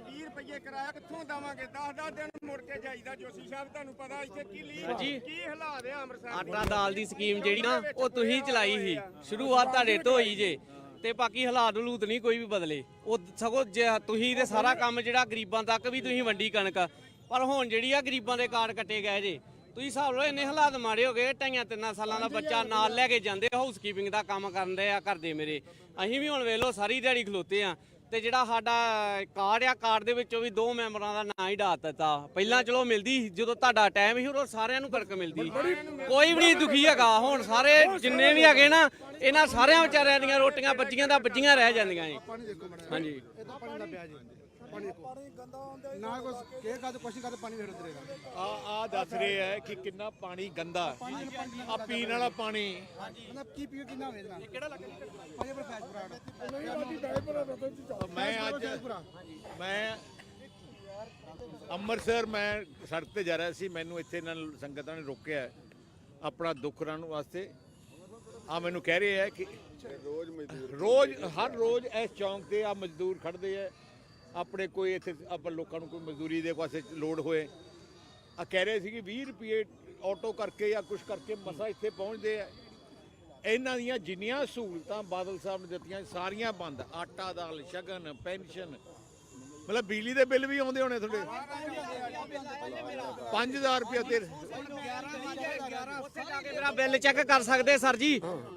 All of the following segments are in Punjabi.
20 ਰੁਪਏ ਕਿਰਾਇਆ ਕਿੱਥੋਂ ਦਵਾਂਗੇ? 10-10 ਦਿਨ ਮੁੜ ਕੇ ਜਾਈਦਾ ਜੋਸ਼ੀ ਸਾਹਿਬ ਤੁਹਾਨੂੰ ਪਤਾ ਇੱਥੇ ਕੀ ਲੀ। ਕੀ ਹਾਲਾਤ ਆ ਅੰਮ੍ਰਿਤਸਰ? ਆਟਾ ਦਾਲ ਦੀ ਸਕੀਮ ਜਿਹੜੀ ਨਾ ਉਹ ਤੁਸੀਂ ਚਲਾਈ ਸੀ। ਸ਼ੁਰੂਆਤ ਤੁਹਾਡੇ ਤੋਂ ਹੋਈ ਜੇ। ਤੇ ਬਾਕੀ ਹਾਲਾਤ ਹਲੂਤ ਨਹੀਂ ਕੋਈ ਵੀ ਬਦਲੇ। ਉਹ ਸਗੋਂ ਜੇ ਤੁਸੀਂ ਤੇ ਸਾਰਾ ਕੰਮ ਜਿਹੜਾ ਗਰੀਬਾਂ ਤੱਕ ਵੀ ਤੁਸੀਂ ਵੰਡੀ ਕਣਕ ਪਰ ਹੁਣ ਜਿਹੜੀ ਆ ਗਰੀਬਾਂ ਦੇ ਕਾਰਡ ਕੱਟੇ ਗਏ ਜੇ। ਤੁਸੀਂ ਹਿਸਾਬ ਲਓ ਇੰਨੇ ਹਾਲਾਤ ਮਾੜੇ ਹੋ ਗਏ ਢਾਈਆਂ ਤਿੰਨਾਂ ਸਾਲਾਂ ਦਾ ਬੱਚਾ ਨਾਲ ਲੈ ਕੇ ਜਾਂਦੇ ਹਾਊਸਕੀਪਿੰਗ ਦਾ ਕੰਮ ਕਰਦੇ ਆ ਕਰਦੇ ਮੇਰੇ। ਅਸੀਂ ਵੀ ਹੁਣ ਵੇਖ ਲਓ ਸਾਰੀ ਦਿਹਾੜੀ ਖਲੋਤੇ ਆ। ਤੇ ਜਿਹੜਾ ਸਾਡਾ ਕਾਰਡ ਆ ਕਾਰਡ ਦੇ ਵਿੱਚੋਂ ਵੀ ਦੋ ਮੈਂਬਰਾਂ ਦਾ ਨਾਂ ਹੀ ਡਾ ਦਿੱਤਾ। ਪਹਿਲਾਂ ਚਲੋ ਮਿਲਦੀ ਸੀ, ਜਦੋਂ ਤੁਹਾਡਾ ਟਾਈਮ ਸੀ ਉਦੋਂ ਸਾਰਿਆਂ ਨੂੰ ਫ਼ਰਕ ਮਿਲਦੀ ਕੋਈ ਵੀ ਨਹੀਂ ਦੁਖੀ ਹੈਗਾ। ਹੁਣ ਸਾਰੇ ਜਿੰਨੇ ਵੀ ਹੈਗੇ ਨਾ ਇਹਨਾਂ ਸਾਰਿਆਂ ਵਿਚਾਰਿਆਂ ਦੀਆਂ ਰੋਟੀਆਂ ਬੱਚੀਆਂ ਦਾ ਬੱਚੀਆਂ ਰਹਿ ਜਾਂਦੀਆਂ ਜੀ। ਹਾਂਜੀ। ਪਾਣੀ ਦਾ ਪਿਆ ਜੀ ਪਾਣੀ ਦੇਖੋ ਨਾ ਕੁਛ ਕੇ ਕਾ ਕੁਛ ਕਾ ਪਾਣੀ ਵੇਖ ਉਤਰੇਗਾ ਆ ਆ ਦੱਸ ਰਹੇ ਹੈ ਕਿ ਕਿੰਨਾ ਪਾਣੀ ਗੰਦਾ ਆ ਪੀਣ ਵਾਲਾ ਪਾਣੀ। ਮਤਲਬ ਕੀ ਪੀਓ ਕਿੰਨਾ ਹੋਵੇ ਇਹਦਾ ਕਿਹੜਾ ਲੱਗ ਪਾਣੀ ਪਰ ਫੈਸ ਮੈਂ ਅੱਜ ਮੈਂ ਅੰਮ੍ਰਿਤਸਰ ਮੈਂ ਸੜਕ ਤੇ ਜਾ ਰਿਹਾ ਸੀ ਮੈਨੂੰ ਇੱਥੇ ਇਹਨਾਂ ਨੇ- ਸੰਗਤਾਂ ਨੇ ਰੋਕਿਆ ਹੈ ਆਪਣਾ ਦੁੱਖ ਰਹਿਣ ਵਾਸਤੇ। ਆ ਮੈਨੂੰ ਕਹਿ ਰਹੇ ਹੈ ਕਿ ਰੋਜ਼ ਮਜ਼ਦੂਰ ਰੋਜ਼ ਹਰ ਰੋਜ਼ ਇਸ ਚੌਂਕ ਤੇ ਆ ਮਜ਼ਦੂਰ ਖੜਦੇ ਆ ਆਪਣੇ ਕੋਈ ਇੱਥੇ ਆਪਾਂ ਲੋਕਾਂ ਨੂੰ ਕੋਈ ਮਜ਼ਦੂਰੀ ਦੇ ਪਾਸੇ ਲੋਡ ਹੋਏ। ਆ ਕਹਿ ਰਹੇ ਸੀ ਕਿ 20 ਰੁਪਏ ਆਟੋ ਕਰਕੇ ਜਾਂ ਕੁਝ ਕਰਕੇ ਮਸਾ ਇੱਥੇ ਪਹੁੰਚਦੇ ਆ। ਇਹਨਾਂ ਦੀਆਂ ਜਿੰਨੀਆਂ ਸਹੂਲਤਾਂ ਬਾਦਲ ਸਾਹਿਬ ਨੇ ਦਿੱਤੀਆਂ, ਸਾਰੀਆਂ ਬੰਦ। ਆਟਾ ਦਾਲ, ਸ਼ਗਨ, ਪੈਨਸ਼ਨ ਮਤਲਬ ਬਿਜਲੀ ਦੇ ਬਿੱਲ ਵੀ ਆਉਂਦੇ ਹੋਣੇ ਤੁਹਾਡੇ। 5000 ਰੁਪਏ ਤੇ ਉੱਥੇ ਜਾ ਕੇ ਮੇਰਾ ਬਿੱਲ ਚੈੱਕ ਕਰ ਸਕਦੇ ਸਰ ਜੀ।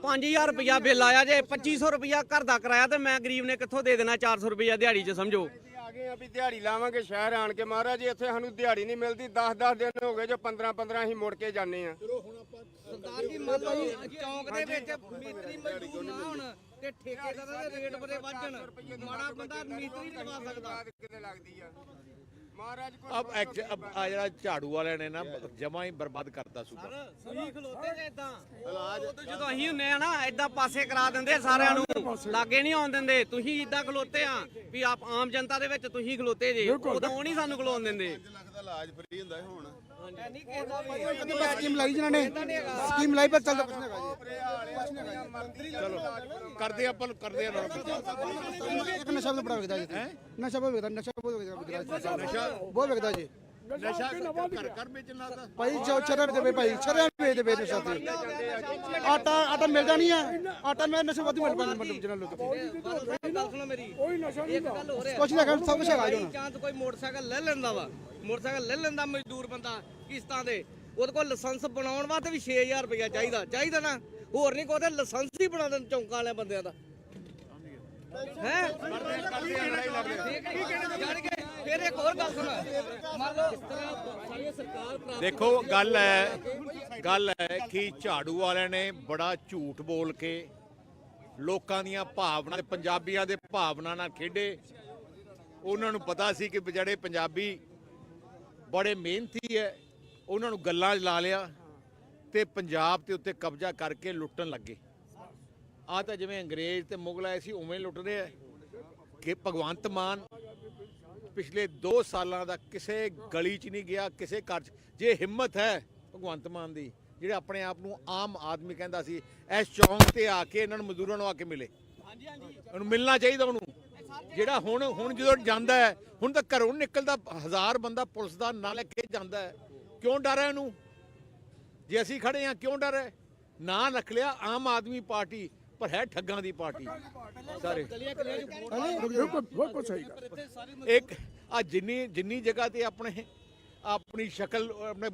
5000 ਰੁਪਇਆ ਬਿੱਲ ਆਇਆ ਜੇ 2500 ਰੁਪਇਆ ਘਰ ਦਾ ਕਿਰਾਇਆ ਤੇ ਮੈਂ ਗਰੀਬ ਨੇ ਕਿੱਥੋਂ ਦੇ ਦੇਣਾ 400 ਰੁਪਇਆ ਦਿਹਾੜੀ 'ਚ ਸਮਝੋ? ਅਸੀਂ ਆ ਗਏ ਆ ਵੀ ਦਿਹਾੜੀ ਲਾਵਾਂਗੇ ਸ਼ਹਿਰ ਆਣ ਕੇ ਮਹਾਰਾਜ ਜੀ ਇੱਥੇ ਸਾਨੂੰ ਦਿਹਾੜੀ ਨਹੀਂ ਮਿਲਦੀ 10-10 ਦਿਨ ਹੋ ਗਏ ਜੋ 15-15 ਅਸੀਂ ਮੁੜ ਕੇ ਜਾਂਦੇ ਆ ਸਰਦਾਰ ਜੀ ਮੰਨ ਲਓ ਚੌਂਕ ਦੇ ਵਿੱਚ ਮਿਸਤਰੀ ਮਜ਼ਦੂਰ ਨਾ ਹੋਣ ਤੇ ਠੇਕੇਦਾਰਾਂ ਦੇ ਰੇਟ ਬੜੇ ਵੱਜਣ ਮਾੜਾ ਬੰਦਾ ਮਿਸਤਰੀ ਨਹੀਂ ਲਵਾ ਸਕਦਾ। ਕਿਤੇ ਲੱਗਦੀ ਆ ਮਹਾਰਾਜ ਕੋਲ ਅਬ ਐਕਚ ਅਬ ਆ ਜਿਹੜਾ ਝਾੜੂ ਵਾਲਿਆਂ ਨੇ ਨਾ ਜਮਾ ਹੀ ਬਰਬਾਦ ਕਰਤਾ ਸੂਬਾ। ਤੁਸੀਂ ਖਲੋਤੇ ਜੇ ਇਦਾਂ ਜਦੋਂ ਅਸੀਂ ਹੁੰਨੇ ਆ ਨਾ ਇਦਾਂ ਪਾਸੇ ਕਰਾ ਦਿੰਦੇ ਸਾਰਿਆਂ ਨੂੰ। ਲਾਗੇ ਨਹੀਂ ਆਉਣ ਦਿੰਦੇ। ਤੁਸੀਂ ਇਦਾਂ ਖਲੋਤੇ ਆ ਵੀ ਆਪ ਆਮ ਜਨਤਾ ਦੇ ਵਿੱਚ ਤੁਸੀਂ ਖਲੋਤੇ ਜੇ। ਉਦੋਂ ਨਹੀਂ ਸਾਨੂੰ ਖਲੋਣ ਦਿੰਦੇ। ਨਹੀਂ ਕਿਸੇ ਦਾ ਸਕੀਮ ਲਾਈ ਜਿਨ੍ਹਾਂ ਨੇ ਸਕੀਮ ਲਾਈ ਪਰ ਚੱਲਦਾ ਕੁਛ ਨਹੀਂ ਹੈਗਾ ਜੀ। ਚਲੋ ਕਰਦੇ ਆਪਾਂ ਕਰਦੇ ਆ ਇੱਕ ਨਸ਼ਾ ਵੀ ਬੜਾ ਵਿਕਦਾ ਜੀ। ਨਸ਼ਾ ਬਹੁਤ ਵਿਕਦਾ ਨਸ਼ਾ ਬਹੁਤ ਵਿਕਦਾ ਨਸ਼ਾ? ਬਹੁਤ ਵਿਕਦਾ ਜੀ। ਨਸ਼ਾ ਘਰ ਘਰ ਵੇਚਣ ਲੱਗਦਾ ਭਾਈ ਜੋ ਚਰਨ ਦੇਵੇ ਭਾਈ ਚਰਨ ਵੇਚ ਦੇਵੇ ਨਸ਼ਾ ਤੇ। ਆਟਾ ਆਟਾ ਮਿਲਦਾ ਨਹੀਂ ਹੈ ਆਟਾ ਮੈਂ ਨਸ਼ਾ ਵਾਧੂ ਮਿਲ ਪੈਂਦਾ ਮਤਲਬ ਜਿਹਨਾਂ ਲੋਕ ਗੱਲ ਸੁਣੋ ਮੇਰੀ। ਇੱਕ ਗੱਲ ਹੋ। ਰਿਹਾ ਕੁਛ ਨਹੀਂ ਹੈਗਾ ਸਭ ਕੁਛ ਹੈਗਾ ਜੀ ਹੁਣ। ਚਾਂਸ ਕੋਈ ਮੋਟਰਸਾਈਕਲ ਲੈ ਲੈਂਦਾ ਵਾ। ਮੋਟਰਸਾਈਕਲ ਲੈ ਲੈਂਦਾ ਮਜ਼ਦੂਰ ਬੰਦਾ ਕਿਸ਼ਤਾਂ ਦੇ। ਉਹਦੇ ਕੋਲ ਲਾਇਸੈਂਸ ਬਣਾਉਣ ਵਾਸਤੇ ਵੀ 6000 ਰੁਪਇਆ ਚਾਹੀਦਾ। ਚਾਹੀਦਾ ਨਾ। ਹੋਰ ਨਹੀਂ ਕੋਈ ਲਾਇਸੈਂਸ ਹੀ ਬਣਾ ਦੇਣ ਚੌਂਕਾਂ ਵਾਲੇ ਬੰਦਿਆਂ ਦਾ। ਹੈ? ਫਿਰ ਇੱਕ ਹੋਰ ਗੱਲ ਸੁਣ। ਮੰਨ ਲਓ ਦੇਖੋ, ਗੱਲ ਹੈ ਗੱਲ ਹੈ ਕਿ ਝਾੜੂ ਵਾਲਿਆਂ ਨੇ ਬੜਾ ਝੂਠ ਬੋਲ ਕੇ ਲੋਕਾਂ ਦੀਆਂ ਭਾਵਨਾ ਪੰਜਾਬੀਆਂ ਦੇ ਭਾਵਨਾ ਨਾਲ ਖੇਡੇ। ਉਹਨਾਂ ਨੂੰ ਪਤਾ ਸੀ ਕਿ ਜਿਹੜੇ ਪੰਜਾਬੀ ਬੜੇ ਮਿਹਨਤੀ ਹੈ ਉਹਨਾਂ ਨੂੰ ਗੱਲਾਂ 'ਚ ਲਾ ਲਿਆ ਤੇ ਪੰਜਾਬ ਦੇ ਉੱਤੇ ਕਬਜ਼ਾ ਕਰਕੇ ਲੁੱਟਣ ਲੱਗੇ। ਆ ਤਾਂ ਜਿਵੇਂ ਅੰਗਰੇਜ਼ ਤੇ ਮੁਗਲ ਆਏ ਸੀ ਉਵੇਂ ਲੁੱਟ ਰਹੇ ਆ ਕਿ ਭਗਵੰਤ ਮਾਨ ਪਿਛਲੇ 2 ਸਾਲਾਂ ਦਾ ਕਿਸੇ ਗਲੀ 'ਚ ਨਹੀਂ ਗਿਆ ਕਿਸੇ ਘਰ 'ਚ। ਜੇ ਹਿੰਮਤ ਹੈ ਭਗਵੰਤ ਮਾਨ ਦੀ ਜਿਹੜੇ ਆਪਣੇ ਆਪ ਨੂੰ ਆਮ ਆਦਮੀ ਕਹਿੰਦਾ ਸੀ ਇਸ ਚੌਂਕ ਤੇ ਆ ਕੇ ਇਹਨਾਂ ਨੂੰ ਮਜ਼ਦੂਰਾਂ ਨੂੰ ਆ ਕੇ ਮਿਲੇ। ਹਾਂਜੀ ਹਾਂਜੀ। ਉਹਨੂੰ ਮਿਲਣਾ ਚਾਹੀਦਾ ਉਹਨੂੰ। ਜਿਹੜਾ ਹੁਣ ਹੁਣ ਜਦੋਂ ਜਾਂਦਾ ਹੈ, ਹੁਣ ਤਾਂ ਘਰੋਂ ਨਿਕਲਦਾ, ਹਜ਼ਾਰ ਬੰਦਾ ਪੁਲਿਸ ਦਾ ਨਾਲ ਲੈ ਕੇ ਜਾਂਦਾ ਕਿਉਂ ਡਰ ਹੈ ਇਹਨੂੰ? ਜੇ ਅਸੀਂ ਖੜੇ ਆ ਕਿਉਂ ਡਰ ਹੈ? ਨਾਂ ਰੱਖ ਲਿਆ, ਆਮ ਆਦਮੀ ਪਾਰਟੀ, ਪਰ ਹੈ ਠੱਗਾਂ ਦੀ ਪਾਰਟੀ। ਸਾਰੇ। ਇੱਕ, ਆ ਜਿੰਨੀ ਜਿੰਨੀ ਜਗ੍ਹਾ ਤੇ ਆਪਣੇ, ਆਪਣੀ ਸ਼ਕਲ, ਆਪਣੇ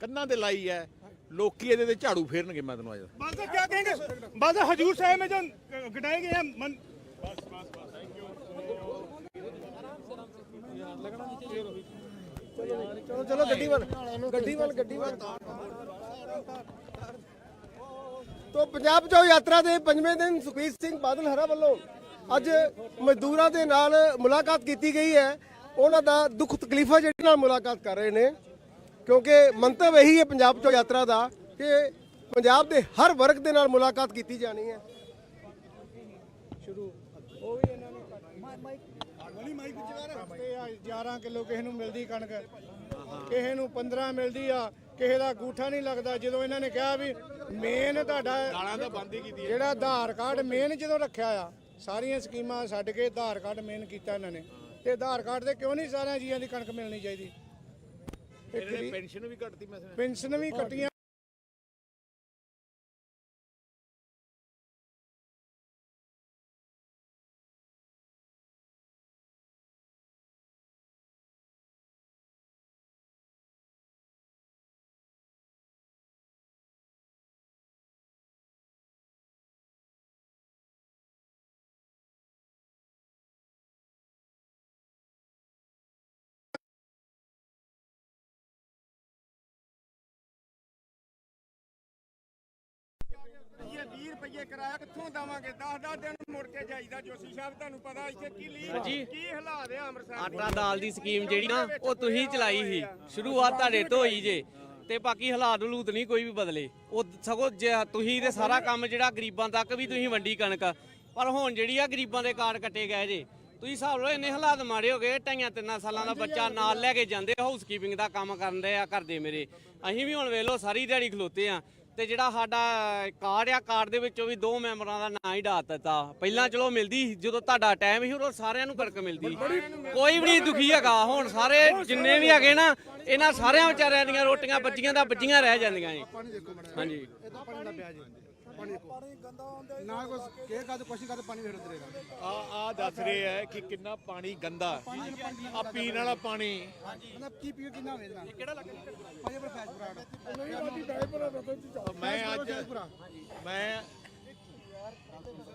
ਕੰਨਾਂ ਤੇ ਲਾਈ ਹੈ, ਲੋਕੀ ਇਹਦੇ ਤੇ ਝਾੜੂ ਫੇਰਨਗੇ, ਮੈਂ ਤੈਨੂੰ ਅੱਜ ਬਸ ਕੀ ਕਹਿੰਗੇ? ਬਸ ਹਜੂਰ ਸਾਹਿਬ ਮੇ ਜੋ ਗਟਾਏ ਗਏ ਹਨ ਤੋ ਪੰਜਾਬ ਜੋ ਯਾਤਰਾ ਦੇ ਪੰਜਵੇਂ ਦਿਨ ਸੁਖਬੀਰ ਸਿੰਘ ਬਾਦਲ ਹਰਾ ਵੱਲੋਂ ਅੱਜ ਮਜ਼ਦੂਰਾਂ ਦੇ ਨਾਲ ਮੁਲਾਕਾਤ ਕੀਤੀ ਗਈ ਹੈ। ਉਹਨਾਂ ਦਾ ਦੁੱਖ ਤਕਲੀਫਾਂ ਜਿਹੜੇ ਨਾਲ ਮੁਲਾਕਾਤ ਕਰ ਰਹੇ ਨੇ, ਕਿਉਂਕਿ ਮੰਤਵ ਇਹੀ ਹੈ ਪੰਜਾਬ ਚੋ ਯਾਤਰਾ ਦਾ ਕਿ ਪੰਜਾਬ ਦੇ ਹਰ ਵਰਗ ਦੇ ਨਾਲ ਮੁਲਾਕਾਤ ਕੀਤੀ ਜਾਣੀ ਹੈ। 11 ਕਿਲੋ ਕਿਸੇ ਨੂੰ ਮਿਲਦੀ ਕਣਕ। ਕਿਸੇ ਨੂੰ 15 ਮਿਲਦੀ ਆ ਕਿਸੇ ਦਾ ਗੂਠਾ ਨਹੀਂ ਲੱਗਦਾ। ਜਦੋਂ ਇਹਨਾਂ ਨੇ ਕਿਹਾ ਵੀ ਮੇਨ ਤੁਹਾਡਾ ਗਾਲਾਂ ਤਾਂ ਬੰਦ ਹੀ ਕੀਤੀ ਜਿਹੜਾ ਆਧਾਰ ਕਾਰਡ ਮੇਨ ਜਦੋਂ ਰੱਖਿਆ ਆ ਸਾਰੀਆਂ ਸਕੀਮਾਂ ਛੱਡ ਕੇ ਆਧਾਰ ਕਾਰਡ ਮੇਨ ਕੀਤਾ ਇਹਨਾਂ ਨੇ। ਤੇ ਆਧਾਰ ਕਾਰਡ ਤੇ ਕਿਉਂ ਨਹੀਂ ਸਾਰਿਆਂ ਜੀਆਂ ਦੀ ਕਣਕ ਮਿਲਣੀ ਚਾਹੀਦੀ? ਇਹਨਾਂ ਨੇ ਪੈਨਸ਼ਨ ਵੀ ਕੱਟਤੀ ਮੈਂ ਸੁਣਿਆ। ਪੈਨਸ਼ਨ ਵੀ ਕੱਟੀਆਂ 20 ਰੁਪਏ ਕਿਰਾਇਆ ਕਿੱਥੋਂ ਦਵਾਂਗੇ? 10-10 ਦਿਨ ਮੁੜ ਕੇ ਜਾਈਦਾ ਜੋਸ਼ੀ ਸਾਹਿਬ ਤੁਹਾਨੂੰ ਪਤਾ ਇੱਥੇ ਕੀ ਲੀ। ਕੀ ਹਾਲਾਤ ਆ ਅੰਮ੍ਰਿਤਸਰ ਆਟਾ ਦਾਲ ਦੀ ਸਕੀਮ ਜਿਹੜੀ ਨਾ ਉਹ ਤੁਸੀਂ ਚਲਾਈ ਸੀ। ਸ਼ੁਰੂਆਤ ਤੁਹਾਡੇ ਤੋਂ ਹੋਈ ਜੇ। ਤੇ ਬਾਕੀ ਹਾਲਾਤ ਹਲੂਤ ਨਹੀਂ ਕੋਈ ਵੀ ਬਦਲੇ। ਉਹ ਸਗੋਂ ਜੇ ਤੁਸੀਂ ਤੇ ਸਾਰਾ ਕੰਮ ਜਿਹੜਾ ਗਰੀਬਾਂ ਤੱਕ ਵੀ ਤੁਸੀਂ ਵੰਡੀ ਕਣਕ ਪਰ ਹੁਣ ਜਿਹੜੀ ਆ ਗਰੀਬਾਂ ਦੇ ਕਾਰਡ ਕੱਟੇ ਗਏ ਜੇ ਤੁਸੀਂ ਹਿਸਾਬ ਲਓ ਇੰਨੇ ਹਾਲਾਤ ਮਾੜੇ ਹੋ ਗਏ ਢਾਈਆਂ ਤਿੰਨਾਂ ਸਾਲਾਂ ਦਾ ਬੱਚਾ ਨਾਲ ਲੈ ਕੇ ਜਾਂਦੇ ਹਾਊਸ ਕੀਪਿੰਗ ਦਾ ਕੰਮ ਕਰਦੇ ਆ ਘਰ ਦੇ ਮੇਰੇ। ਅਸੀਂ ਵੀ ਹੁਣ ਵੇਖ ਲਓ ਸਾਰੀ ਦਿਹਾੜੀ ਖਲੋਤੇ ਆ। ਤੇ ਜਿਹੜਾ ਸਾਡਾ ਕਾਰਡ ਆ ਕਾਰਡ ਦੇ ਵਿੱਚੋਂ ਵੀ ਦੋ ਮੈਂਬਰਾਂ ਦਾ ਨਾਂ ਹੀ ਡਾਤ ਦਿੱਤਾ। ਪਹਿਲਾਂ ਚਲੋ ਮਿਲਦੀ ਸੀ, ਜਦੋਂ ਤੁਹਾਡਾ ਟਾਈਮ ਸੀ ਉਦੋਂ ਸਾਰਿਆਂ ਨੂੰ ਫ਼ਰਕ ਮਿਲਦੀ ਕੋਈ ਵੀ ਨਹੀਂ ਦੁਖੀ ਹੈਗਾ। ਹੁਣ ਸਾਰੇ ਜਿੰਨੇ ਵੀ ਹੈਗੇ ਨਾ ਇਹਨਾਂ ਸਾਰਿਆਂ ਵਿਚਾਰਿਆਂ ਦੀਆਂ ਰੋਟੀਆਂ ਬੱਚੀਆਂ ਦਾ ਬੱਚੀਆਂ ਰਹਿ ਜਾਂਦੀਆਂ ਜੀ। ਹਾਂਜੀ। ਨਾ ਕੁਝ ਕੇ ਕਦ ਕੁਛ ਕਦ ਪਾਣੀ ਫੇਰ ਉਤਰੇਗਾ ਆ ਆ ਦੱਸ ਰਹੇ ਹੈ ਕਿ ਕਿੰਨਾ ਪਾਣੀ ਗੰਦਾ। ਆ ਪੀਣ ਵਾਲਾ ਪਾਣੀ। ਮਤਲਬ ਕੀ ਪੀਓ ਕਿੰਨਾ ਵੇਚਣਾ ਕਿਹੜਾ ਲੱਗ ਪਾਣੀ ਪਰ ਫੈਸ ਬਰਾੜ ਮੈਂ ਅੱਜ ਮੈਂ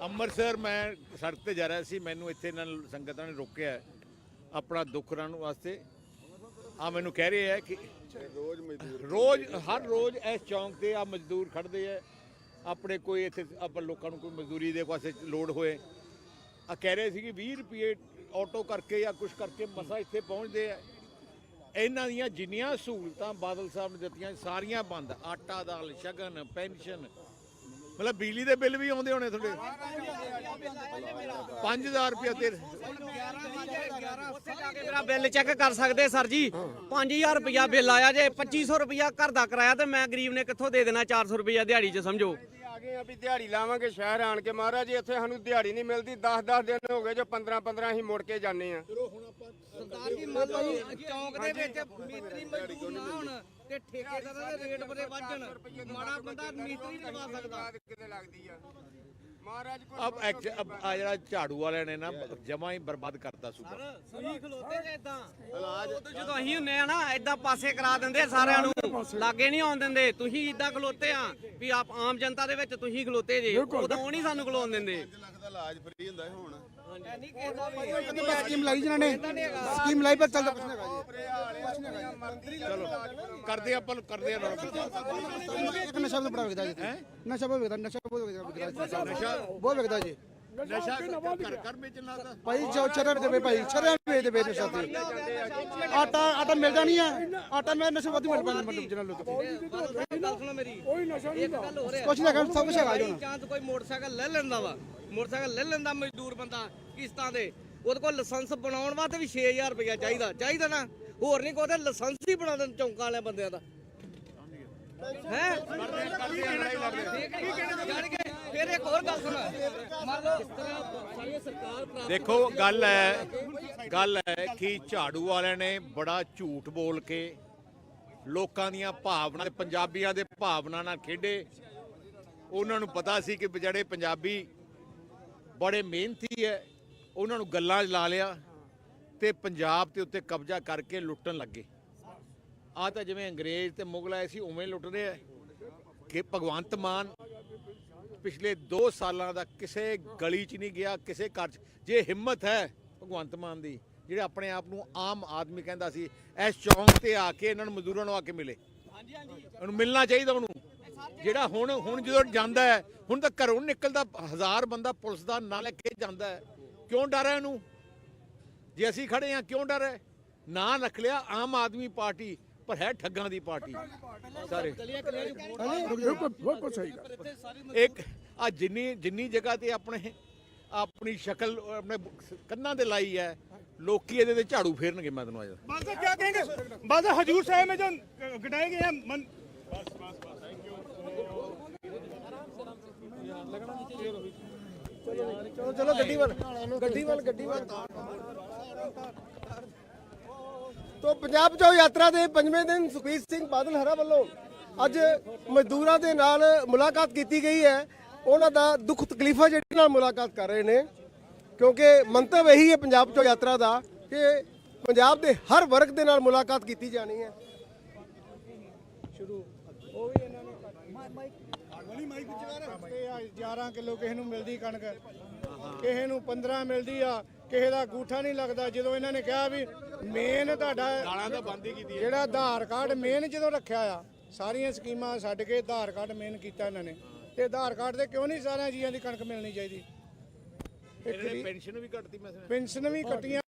ਅੰਮ੍ਰਿਤਸਰ ਮੈਂ ਸੜਕ ਤੇ ਜਾ ਰਿਹਾ ਸੀ ਮੈਨੂੰ ਇੱਥੇ ਨਾਲ ਸੰਗਤਾਂ ਨੇ ਰੋਕਿਆ ਆਪਣਾ ਦੁੱਖ ਰਹਿਣ ਵਾਸਤੇ। ਆ ਮੈਨੂੰ ਕਹਿ ਰਹੇ ਹੈ ਕਿ ਰੋਜ਼ ਮਜ਼ਦੂਰ ਰੋਜ਼ ਹਰ ਰੋਜ਼ ਇਸ ਚੌਂਕ ਤੇ ਆ ਮਜ਼ਦੂਰ ਖੜਦੇ ਆ ਆਪਣੇ ਕੋਈ ਇੱਥੇ ਆਪਾਂ ਲੋਕਾਂ ਨੂੰ ਕੋਈ ਮਜ਼ਦੂਰੀ ਦੇ ਪਾਸੇ ਲੋੜ ਹੋਏ। ਆ ਕਹਿ ਰਹੇ ਸੀ ਕਿ 20 ਰੁਪਏ ਆਟੋ ਕਰਕੇ ਜਾਂ ਕੁਝ ਕਰਕੇ ਮਸਾ ਇੱਥੇ ਪਹੁੰਚਦੇ ਆ। ਇਹਨਾਂ ਦੀਆਂ ਜਿੰਨੀਆਂ ਸਹੂਲਤਾਂ ਬਾਦਲ ਸਾਹਿਬ ਨੇ ਦਿੱਤੀਆਂ, ਸਾਰੀਆਂ ਬੰਦ। ਆਟਾ ਦਾਲ, ਸ਼ਗਨ, ਪੈਨਸ਼ਨ। ਮਤਲਬ ਬਿਜਲੀ ਦੇ ਬਿੱਲ ਵੀ ਆਉਂਦੇ ਹੋਣੇ ਤੁਹਾਡੇ? 5000 ਰੁਪਏ ਤੇ ਉੱਥੇ ਜਾ ਕੇ ਮੇਰਾ ਬਿੱਲ ਚੈੱਕ ਕਰ ਸਕਦੇ ਸਰ ਜੀ। 5000 ਰੁਪਇਆ ਬਿੱਲ ਆਇਆ ਜੇ 2500 ਰੁਪਇਆ ਘਰ ਦਾ ਕਿਰਾਇਆ ਤੇ ਮੈਂ ਗਰੀਬ ਨੇ ਕਿੱਥੋਂ ਦੇ ਦੇਣਾ 400 ਰੁਪਇਆ ਦਿਹਾੜੀ 'ਚ, ਸਮਝੋ। ਆ ਗਏ ਆ ਵੀ ਦਿਹਾੜੀ ਲਾਵਾਂਗੇ ਸ਼ਹਿਰ ਆਣ ਕੇ। ਮਹਾਰਾਜ ਜੀ ਇੱਥੇ ਸਾਨੂੰ ਦਿਹਾੜੀ ਨਹੀਂ ਮਿਲਦੀ। 10-10 ਦਿਨ ਹੋ ਗਏ ਜੋ 15-15 ਅਸੀਂ ਮੁੜ ਕੇ ਜਾਂਦੇ ਆ। ਸਰਦਾਰ ਜੀ ਮੰਨ ਲਓ ਚੌਂਕ ਦੇ ਵਿੱਚ ਮਿਸਤਰੀ ਮਜ਼ਦੂਰ ਨਾ ਹੋਣ ਤੇ ਠੇਕੇਦਾਰਾਂ ਦੇ ਰੇਟ ਬੜੇ ਵੱਜਣ ਮਾੜਾ ਬੰਦਾ ਮਿਸਤਰੀ ਨਹੀਂ ਲਵਾ ਸਕਦਾ। ਕਿਤੇ ਲੱਗਦੀ ਆ। ਮਹਾਰਾਜ ਅਬ ਐਕਚ- ਅਬ ਆ ਜਿਹੜਾ ਝਾੜੂ ਵਾਲਿਆਂ ਨੇ ਨਾ ਜਮਾ ਹੀ ਬਰਬਾਦ ਕਰਤਾ ਸੂਬਾ। ਤੁਸੀਂ ਖਲੋਤੇ ਜੇ ਇਦਾਂ। ਉਦੋਂ ਜਦੋਂ ਅਸੀਂ ਹੁੰਨੇ ਆ ਨਾ ਇਦਾਂ ਪਾਸੇ ਕਰਾ ਦਿੰਦੇ ਆ ਸਾਰਿਆਂ ਨੂੰ। ਲਾਗੇ ਨਹੀਂ ਆਉਣ ਦਿੰਦੇ। ਤੁਸੀਂ ਇਦਾਂ ਖਲੋਤੇ ਆ ਵੀ ਆਪ ਆਮ ਜਨਤਾ ਦੇ ਵਿੱਚ ਤੁਸੀਂ ਖਲੋਤੇ ਜੇ। ਉਦੋਂ ਨਹੀਂ ਸਾਨੂੰ ਖਲੋਣ ਦਿੰਦੇ। ਸਕੀਮ ਲਾਈ ਜਿਨ੍ਹਾਂ ਨੇ ਸਕੀਮ ਲਾਈ ਪਰ ਚੱਲਦਾ ਕੁਛ ਨਹੀਂ ਹੈਗਾ ਚਲੋ। ਕਰਦੇ ਆਪਾਂ ਨੂੰ ਕਰਦੇ ਆ ਇੱਕ ਨਸ਼ਾ ਬੜਾ ਵਿਕਦਾ ਜੀ। ਨਸ਼ਾ ਬਹੁਤ ਵਿਕਦਾ ਨਸ਼ਾ ਬਹੁਤ ਵਿਕਦਾ ਨਸ਼ਾ ਬਹੁਤ ਵਿਕਦਾ ਜੀ। ਨਸ਼ਾ ਘਰ ਘਰ ਵੇਚਣ ਲੱਗਦਾ ਭਾਈ ਜੋ ਚਰਾ ਦੇ ਵੇ ਭਾਈ ਚਰਾ ਵੇ ਦੇ ਵੇ ਨਸ਼ਾ ਤੇ ਆਟਾ ਆਟਾ ਮਿਲਦਾ ਨਹੀਂ ਹੈ ਆਟਾ ਮੈਂ ਨਸ਼ਾ ਵੱਧ ਮਿਲ ਪੈਂਦਾ ਮਤਲਬ ਜਿਹਨਾਂ ਲੋਕ ਗੱਲ ਸੁਣੋ ਮੇਰੀ। ਕੋਈ ਨਸ਼ਾ ਨਹੀਂ ਗੱਲ ਹੋ। ਰਿਹਾ ਕੁਛ ਹੈਗਾ ਸਭ ਕੁਛ ਹੈਗਾ ਜੀ ਚਾਂਸ ਕੋਈ ਮੋਟਰਸਾਈਕਲ ਲੈ ਲੈਂਦਾ ਵਾ। ਮੋਟਰਸਾਈਕਲ ਲੈ ਲੈਂਦਾ ਮਜ਼ਦੂਰ ਬੰਦਾ ਕਿਸ਼ਤਾਂ ਦੇ। ਉਹਦੇ ਕੋਲ ਲਾਇਸੈਂਸ ਬਣਾਉਣ ਵਾਸਤੇ ਵੀ 6000 ਰੁਪਇਆ ਚਾਹੀਦਾ। ਚਾਹੀਦਾ ਨਾ। ਹੋਰ ਨਹੀਂ ਕੋਈ ਲਾਇਸੈਂਸ ਹੀ ਬਣਾ ਦੇਣ ਚੌਂਕਾਂ ਵਾਲੇ ਬੰਦਿਆਂ ਦਾ। ਹੈ? ਫਿਰ ਇੱਕ ਹੋਰ ਗੱਲ ਸੁਣ। ਮੰਨ ਲਓ ਸਾਰੀ ਸਰਕਾਰ ਦੇਖੋ ਗੱਲ ਹੈ ਗੱਲ ਹੈ ਕਿ ਝਾੜੂ ਵਾਲਿਆਂ ਨੇ ਬੜਾ ਝੂਠ ਬੋਲ ਕੇ ਲੋਕਾਂ ਦੀਆਂ ਭਾਵਨਾ ਤੇ ਪੰਜਾਬੀਆਂ ਦੇ ਭਾਵਨਾ ਨਾਲ ਖੇਡੇ। ਉਹਨਾਂ ਨੂੰ ਪਤਾ ਸੀ ਕਿ ਜਿਹੜੇ ਪੰਜਾਬੀ ਬੜੇ ਮਿਹਨਤੀ ਹੈ। ਉਹਨਾਂ ਨੂੰ ਗੱਲਾਂ 'ਚ ਲਾ ਲਿਆ ਤੇ ਪੰਜਾਬ ਦੇ ਉੱਤੇ ਕਬਜ਼ਾ ਕਰਕੇ ਲੁੱਟਣ ਲੱਗੇ। ਆ ਤਾਂ ਜਿਵੇਂ ਅੰਗਰੇਜ਼ ਤੇ ਮੁਗਲ ਆਏ ਸੀ ਉਵੇਂ ਲੁੱਟ ਰਹੇ ਆ। ਕਿ ਭਗਵੰਤ ਮਾਨ ਪਿਛਲੇ 2 ਸਾਲਾਂ ਦਾ ਕਿਸੇ ਗਲੀ 'ਚ ਨਹੀਂ ਗਿਆ ਕਿਸੇ ਘਰ 'ਚ। ਜੇ ਹਿੰਮਤ ਹੈ ਭਗਵੰਤ ਮਾਨ ਦੀ ਜਿਹੜੇ ਆਪਣੇ ਆਪ ਨੂੰ ਆਮ ਆਦਮੀ ਕਹਿੰਦਾ ਸੀ ਇਸ ਚੌਂਕ ਤੇ ਆ ਕੇ ਇਹਨਾਂ ਨੂੰ ਮਜ਼ਦੂਰਾਂ ਨੂੰ ਆ ਕੇ ਮਿਲੇ। ਉਹਨੂੰ ਮਿਲਣਾ ਚਾਹੀਦਾ ਉਹਨੂੰ। ਜਿਹੜਾ ਹੁਣ ਹੁਣ ਜਦੋਂ ਜਾਂਦਾ ਹੈ ਹੁਣ ਤਾਂ ਘਰੋਂ ਨਿਕਲਦਾ ਹਜ਼ਾਰ ਬੰਦਾ ਪੁਲਿਸ ਦਾ ਨਾਂ ਲੈ ਕੇ ਜਾਂਦਾ ਹੈ। ਕਿਉਂ ਡਰ ਹੈ ਇਹਨੂੰ? ਜੇ ਅਸੀਂ ਖੜੇ ਆ ਕਿਉਂ ਡਰ ਹੈ? ਨਾਂ ਰੱਖ ਲਿਆ ਆਮ ਆਦਮੀ ਪਾਰਟੀ। ਪਰ ਹੈ ਠੱਗਾਂ ਦੀ ਪਾਰਟੀ। ਸਾਰੇ। ਜਗ੍ਹਾ ਤੇ ਆਪਣੀ ਸ਼ਕਲ ਆਪਣੇ ਕੰਨਾਂ ਤੇ ਲਾਈ ਹੈ ਲੋਕੀ ਇਹਦੇ ਤੇ ਝਾੜੂ ਫੇਰਨਗੇ ਮੈਂ ਤੈਨੂੰ ਅੱਜ। ਬਾਜ਼ਾ ਕੀ ਕਹਿੰਗੇ? ਬਾਜ਼ਾ ਹਜੂਰ ਸਾਹਿਬ ਮੈਂ ਜੋ ਗਡਾਏ ਗਏ ਮਨ ਬਸ ਬਸ ਬਸ ਥੈਂਕ ਯੂ ਚਲੋ ਚਲੋ ਗੱਡੀ ਵੱਲ। ਗੱਡੀ ਵੱਲ ਗੱਡੀ ਵੱਲ। ਤੋਂ ਪੰਜਾਬ ਚੋਂ ਯਾਤਰਾ ਦੇ ਪੰਜਵੇਂ ਦਿਨ ਸੁਖਬੀਰ ਸਿੰਘ ਬਾਦਲ ਹਰਾ ਵੱਲੋਂ ਅੱਜ ਮਜ਼ਦੂਰਾਂ ਦੇ ਨਾਲ ਮੁਲਾਕਾਤ ਕੀਤੀ ਗਈ ਹੈ। ਉਹਨਾਂ ਦਾ ਦੁੱਖ ਤਕਲੀਫਾਂ ਜਿਹੜੀ ਨਾਲ ਮੁਲਾਕਾਤ ਕਰ ਰਹੇ ਨੇ ਕਿਉਂਕਿ ਮੰਤਵ ਇਹੀ ਹੈ ਪੰਜਾਬ ਚੋਂ ਯਾਤਰਾ ਦਾ ਕਿ ਪੰਜਾਬ ਦੇ ਹਰ ਵਰਗ ਦੇ ਨਾਲ ਮੁਲਾਕਾਤ ਕੀਤੀ ਜਾਣੀ ਹੈ। ਤੇ ਆ 11 ਕਿਲੋ ਕਿਸੇ ਨੂੰ ਮਿਲਦੀ ਕਣਕ। ਕਿਸੇ ਨੂੰ 15 ਮਿਲਦੀ ਆ ਕਿਸੇ ਦਾ ਗੂਠਾ ਨਹੀਂ ਲੱਗਦਾ। ਜਦੋਂ ਇਹਨਾਂ ਨੇ ਕਿਹਾ ਵੀ ਮੇਨ ਤੁਹਾਡਾ ਗਾਲਾਂ ਤਾਂ ਬੰਦ ਹੀ ਕੀਤੀ ਜਿਹੜਾ ਆਧਾਰ ਕਾਰਡ ਮੇਨ ਜਦੋਂ ਰੱਖਿਆ ਆ ਸਾਰੀਆਂ ਸਕੀਮਾਂ ਛੱਡ ਕੇ ਆਧਾਰ ਕਾਰਡ ਮੇਨ ਕੀਤਾ ਇਹਨਾਂ ਨੇ। ਤੇ ਆਧਾਰ ਕਾਰਡ ਤੇ ਕਿਉਂ ਨਹੀਂ ਸਾਰਿਆਂ ਜੀਆਂ ਦੀ ਕਣਕ ਮਿਲਣੀ ਚਾਹੀਦੀ? ਪੈਨਸ਼ਨ ਵੀ ਕੱਟਤੀ ਮੈਂ ਪੈਨਸ਼ਨ ਵੀ ਕੱਟੀਆਂ।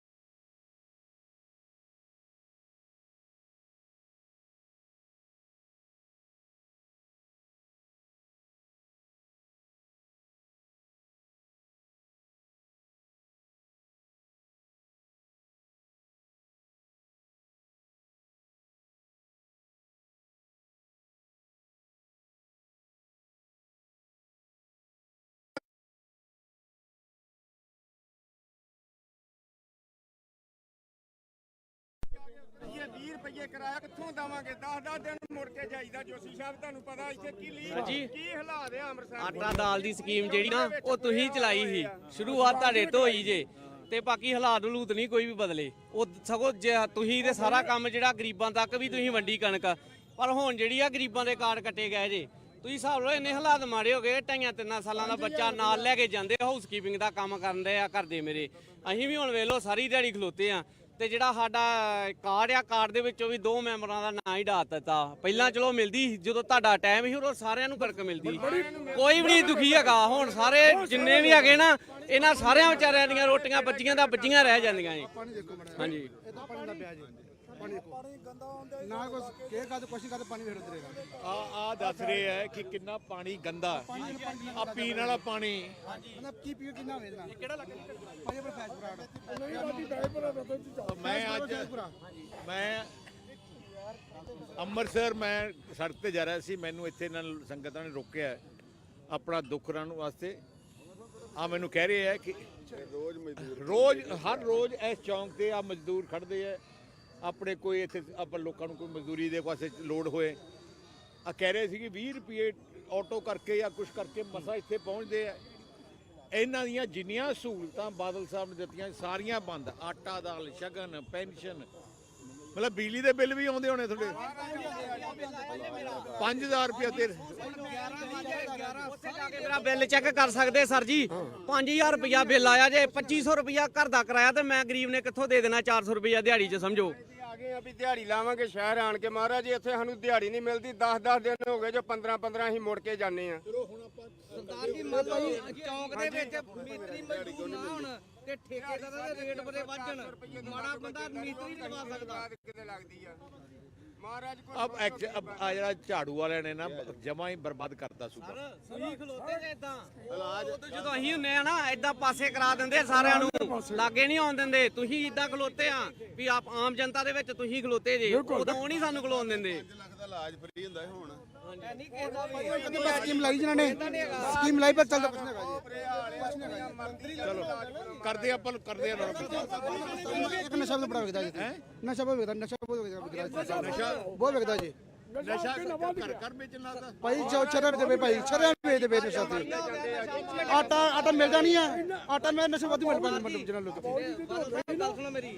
ਇਹ 20 ਰੁਪਏ ਕਿਰਾਇਆ ਕਿੱਥੋਂ ਦਵਾਂਗੇ? 10-10 ਦਿਨ ਮੁੜ ਕੇ ਜਾਈਦਾ ਜੋਸ਼ੀ ਸਾਹਿਬ ਤੁਹਾਨੂੰ ਪਤਾ ਇੱਥੇ ਕੀ ਲੀ ਕੀ ਹਾਲਾਤ ਆ ਅੰਮ੍ਰਿਤਸਰ ਦੇ? ਆਟਾ ਦਾਲ ਦੀ ਸਕੀਮ ਜਿਹੜੀ ਨਾ ਉਹ ਤੁਸੀਂ ਚਲਾਈ ਸੀ। ਸ਼ੁਰੂਆਤ ਤੁਹਾਡੇ ਤੋਂ ਹੋਈ ਜੇ। ਤੇ ਬਾਕੀ ਹਾਲਾਤ ਹਲੂਤ ਨਹੀਂ ਕੋਈ ਵੀ ਬਦਲੇ। ਉਹ ਸਗੋਂ ਜੇ ਤੁਸੀਂ ਤੇ ਸਾਰਾ ਕੰਮ ਜਿਹੜਾ ਗਰੀਬਾਂ ਤੱਕ ਵੀ ਤੁਸੀਂ ਵੰਡੀ ਕਣਕ ਪਰ ਹੁਣ ਜਿਹੜੀ ਆ ਗਰੀਬਾਂ ਦੇ ਕਾਰਡ ਕੱਟੇ ਗਏ ਜੇ। ਤੁਸੀਂ ਹਿਸਾਬ ਲਓ ਇੰਨੇ ਹਾਲਾਤ ਮਾੜੇ ਹੋ ਗਏ ਢਾਈਆਂ ਤਿੰਨਾਂ ਸਾਲਾਂ ਦਾ ਬੱਚਾ ਨਾਲ ਲੈ ਕੇ ਜਾਂਦੇ ਹਾਊਸਕੀਪਿੰਗ ਦਾ ਕੰਮ ਕਰਦੇ ਆ ਕਰਦੇ ਮੇਰੇ। ਅਸੀਂ ਵੀ ਹੁਣ ਵੇਖ ਲਓ ਸਾਰੀ ਦਿਹਾੜੀ ਖਲੋਤੇ ਆ। ਤੇ ਜਿਹੜਾ ਸਾਡਾ ਕਾਰਡ ਆ ਕਾਰਡ ਦੇ ਵਿੱਚੋਂ ਵੀ ਦੋ ਮੈਂਬਰਾਂ ਦਾ ਨਾਂ ਹੀ ਡਾ ਦਿੱਤਾ। ਪਹਿਲਾਂ ਚਲੋ ਮਿਲਦੀ ਸੀ, ਜਦੋਂ ਤੁਹਾਡਾ ਟਾਈਮ ਸੀ ਉਦੋਂ ਸਾਰਿਆਂ ਨੂੰ ਕਣਕ ਮਿਲਦੀ ਕੋਈ ਵੀ ਨਹੀਂ ਦੁਖੀ ਹੈਗਾ। ਹੁਣ ਸਾਰੇ ਜਿੰਨੇ ਵੀ ਹੈਗੇ ਨਾ ਇਹਨਾਂ ਸਾਰਿਆਂ ਵਿਚਾਰਿਆਂ ਦੀਆਂ ਰੋਟੀਆਂ ਬੱਚੀਆਂ ਦਾ ਬੱਚੀਆਂ ਰਹਿ ਜਾਂਦੀਆਂ ਜੀ। ਹਾਂਜੀ। ਨਾ ਕੋਈ ਕੇ ਕਦ ਕੁਛ ਕਦ ਪਾਣੀ ਵੇੜ ਦੇਗਾ ਆ ਆ ਦੱਸ ਰਹੇ ਹੈ ਕਿ ਕਿੰਨਾ ਪਾਣੀ ਗੰਦਾ ਆ ਪੀਣ ਵਾਲਾ ਪਾਣੀ। ਮਤਲਬ ਕੀ ਪੀਓ ਕਿੰਨਾ ਵੇਚਣਾ ਕਿਹੜਾ ਲੱਗ ਪਾਣੀ ਪਰ ਫੈਸ ਮੈਂ ਅੱਜ ਮੈਂ ਅੰਮ੍ਰਿਤਸਰ ਮੈਂ ਸੜਕ ਤੇ ਜਾ ਰਿਹਾ ਸੀ। ਮੈਨੂੰ ਇੱਥੇ ਇਹਨਾਂ ਨੇ- ਸੰਗਤਾਂ ਨੇ ਰੋਕਿਆ ਹੈ ਆਪਣਾ ਦੁੱਖ ਰਹਿਣ ਵਾਸਤੇ। ਆ ਮੈਨੂੰ ਕਹਿ ਰਹੇ ਹੈ ਕਿ ਰੋਜ਼ ਮਜ਼ਦੂਰ ਰੋਜ਼ ਹਰ ਰੋਜ਼ ਇਸ ਚੌਂਕ ਤੇ ਆ ਮਜ਼ਦੂਰ ਖੜਦੇ ਆ ਆਪਣੇ ਕੋਈ ਇੱਥੇ ਆਪਾਂ ਲੋਕਾਂ ਨੂੰ ਕੋਈ ਮਜ਼ਦੂਰੀ ਦੇ ਪਾਸੇ ਲੋਡ ਹੋਏ। ਆ ਕਹਿ ਰਹੇ ਸੀ ਕਿ 20 ਰੁਪਏ ਆਟੋ ਕਰਕੇ ਜਾਂ ਕੁਝ ਕਰਕੇ ਮਸਾ ਇੱਥੇ ਪਹੁੰਚਦੇ ਆ। ਇਹਨਾਂ ਦੀਆਂ ਜਿੰਨੀਆਂ ਸਹੂਲਤਾਂ ਬਾਦਲ ਸਾਹਿਬ ਨੇ ਦਿੱਤੀਆਂ, ਸਾਰੀਆਂ ਬੰਦ। ਆਟਾ ਦਾਲ, ਸ਼ਗਨ, ਪੈਨਸ਼ਨ ਮਤਲਬ ਬਿਜਲੀ ਦੇ ਬਿੱਲ ਵੀ ਆਉਂਦੇ ਹੋਣੇ ਤੁਹਾਡੇ। 5000 ਰੁਪਏ ਤੇ ਉੱਥੇ ਜਾ ਕੇ ਮੇਰਾ ਬਿੱਲ ਚੈੱਕ ਕਰ ਸਕਦੇ ਸਰ ਜੀ। 5000 ਰੁਪਇਆ ਬਿੱਲ ਆਇਆ ਜੇ 2500 ਰੁਪਇਆ ਘਰ ਦਾ ਕਿਰਾਇਆ ਤੇ ਮੈਂ ਗਰੀਬ ਨੇ ਕਿੱਥੋਂ ਦੇ ਦੇਣਾ 400 ਰੁਪਇਆ ਦਿਹਾੜੀ 'ਚ ਸਮਝੋ। ਆ ਗਏ ਆ ਵੀ ਦਿਹਾੜੀ ਲਾਵਾਂਗੇ ਸ਼ਹਿਰ ਆਣ ਕੇ। ਮਹਾਰਾਜ ਜੀ ਇੱਥੇ ਸਾਨੂੰ ਦਿਹਾੜੀ ਨਹੀਂ ਮਿਲਦੀ। 10-10 ਦਿਨ ਹੋ ਗਏ ਜੋ 15-15 ਅਸੀਂ ਮੁੜ ਕੇ ਜਾਂਦੇ ਆ। ਸਰਦਾਰ ਜੀ ਮੰਨ ਲਓ ਚੌਂਕ ਦੇ ਵਿੱਚ ਮਿਸਤਰੀ ਮਜ਼ਦੂਰ ਨਾ ਹੋਣ। ਤੇ ਠੇਕੇਦਾਰਾਂ ਦੇ ਰੇਟ ਬੜੇ ਵੱਜਣ। ਮਾੜਾ ਬੰਦਾ ਮਿਸਤਰੀ ਨਹੀਂ ਲਵਾ ਸਕਦਾ। ਕਿਤੇ ਲੱਗਦੀ ਆ। ਮਹਾਰਾਜ ਕੋਈ ਅਬ ਐਕਚ ਅਬ ਆ ਜਿਹੜਾ ਝਾੜੂ ਵਾਲਿਆਂ ਨੇ ਨਾ ਜਮਾ ਹੀ ਬਰਬਾਦ ਕਰਤਾ ਸੂਬਾ। ਤੁਸੀਂ ਖਲੋਤੇ ਜੇ ਇਦਾਂ ਜਦੋਂ ਅਸੀਂ ਹੁੰਨੇ ਆ ਨਾ ਇਦਾਂ ਪਾਸੇ ਕਰਾ ਦਿੰਦੇ ਸਾਰਿਆਂ ਨੂੰ। ਲਾਗੇ ਨਹੀਂ ਆਉਣ ਦਿੰਦੇ। ਤੁਸੀਂ ਇਦਾਂ ਖਲੋਤੇ ਆ ਵੀ ਆਪ ਆਮ ਜਨਤਾ ਦੇ ਵਿੱਚ ਤੁਸੀਂ ਖਲੋਤੇ ਜੇ। ਉਦੋਂ ਨਹੀਂ ਸਾਨੂੰ ਖਲੋਣ ਦਿੰਦੇ। ਸਕੀਮ ਲਾਈ ਜਿਨ੍ਹਾਂ ਨੇ? ਸਕੀਮ ਲਾਈ, ਪਰ ਚੱਲਦਾ ਕੁਛ ਨਹੀਂ ਚਲੋ, ਕਰਦੇ ਆਪਾਂ ਕਰਦੇ ਆ ਇੱਕ ਨਸ਼ਾ ਵੀ ਬੜਾ ਵਿਕਦਾ ਜੀ। ਨਸ਼ਾ ਬਹੁਤ ਵਿਕਦਾ, ਨਸ਼ਾ ਬਹੁਤ ਵਿਕਦਾ ਨਸ਼ਾ ਬਹੁਤ ਵਿਕਦਾ ਜੀ। ਨਸ਼ਾ ਘਰ ਘਰ ਵੇਚਣ ਲੱਗਦਾ ਭਾਈ ਜੋ ਚਰਨ ਦੇਵੇ ਭਾਈ ਚਰਨ ਵੇਚਦੇ ਵੇ ਨਸ਼ਾ ਤੇ ਆਟਾ ਆਟਾ ਮਿਲਦਾ ਨਹੀਂ ਆ। ਆਟਾ ਮੈਂ ਨਸ਼ਾ ਵਾਧੂ ਮਿਲ ਪੈਂਦਾ ਮਤਲਬ ਜਿਹਨਾਂ ਲੋਕ ਗੱਲ ਸੁਣੋ ਮੇਰੀ।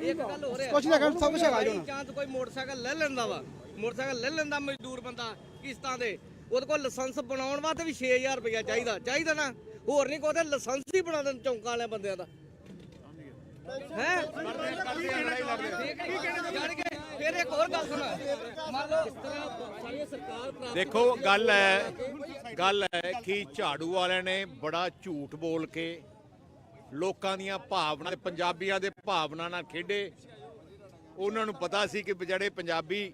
ਇੱਕ ਗੱਲ ਹੋ। ਰਿਹਾ ਕੁਛ ਨਾ ਕਰ ਸਭ ਕੁਛ ਹੈਗਾ ਜੀ ਤਾਂ ਕੋਈ ਮੋਟਰਸਾਈਕਲ ਲੈ ਲੈਂਦਾ ਵਾ। ਮੋਟਰਸਾਈਕਲ ਲੈ ਲੈਂਦਾ ਮਜ਼ਦੂਰ ਬੰਦਾ ਕਿਸ਼ਤਾਂ ਦੇ। ਉਹਦੇ ਕੋਲ ਲਾਇਸੈਂਸ ਬਣਾਉਣ ਵਾਸਤੇ ਵੀ 6000 ਰੁਪਇਆ ਚਾਹੀਦਾ। ਚਾਹੀਦਾ ਨਾ। ਹੋਰ ਨਹੀਂ ਕੋਈ ਲਾਇਸੈਂਸ ਹੀ ਬਣਾ ਦੇਣ ਚੌਂਕਾਂ ਵਾਲਿਆਂ ਬੰਦਿਆਂ ਦਾ। ਹੈ? ਜਾਣ ਕੇ ਫਿਰ ਇੱਕ ਹੋਰ ਗੱਲ ਸੁਣ। ਮੰਨ ਲਓ ਇਸ ਤਰ੍ਹਾਂ ਸਾਰੀ ਸਰਕਾਰ ਪ੍ਰਾਪਤ ਦੇਖੋ ਗੱਲ ਹੈ ਗੱਲ ਹੈ ਕਿ ਝਾੜੂ ਵਾਲਿਆਂ ਨੇ ਬੜਾ ਝੂਠ ਬੋਲ ਕੇ ਲੋਕਾਂ ਦੀਆਂ ਭਾਵਨਾ ਤੇ ਪੰਜਾਬੀਆਂ ਦੇ ਭਾਵਨਾ ਨਾਲ ਖੇਡੇ। ਉਹਨਾਂ ਨੂੰ ਪਤਾ ਸੀ ਕਿ ਜਿਹੜੇ ਪੰਜਾਬੀ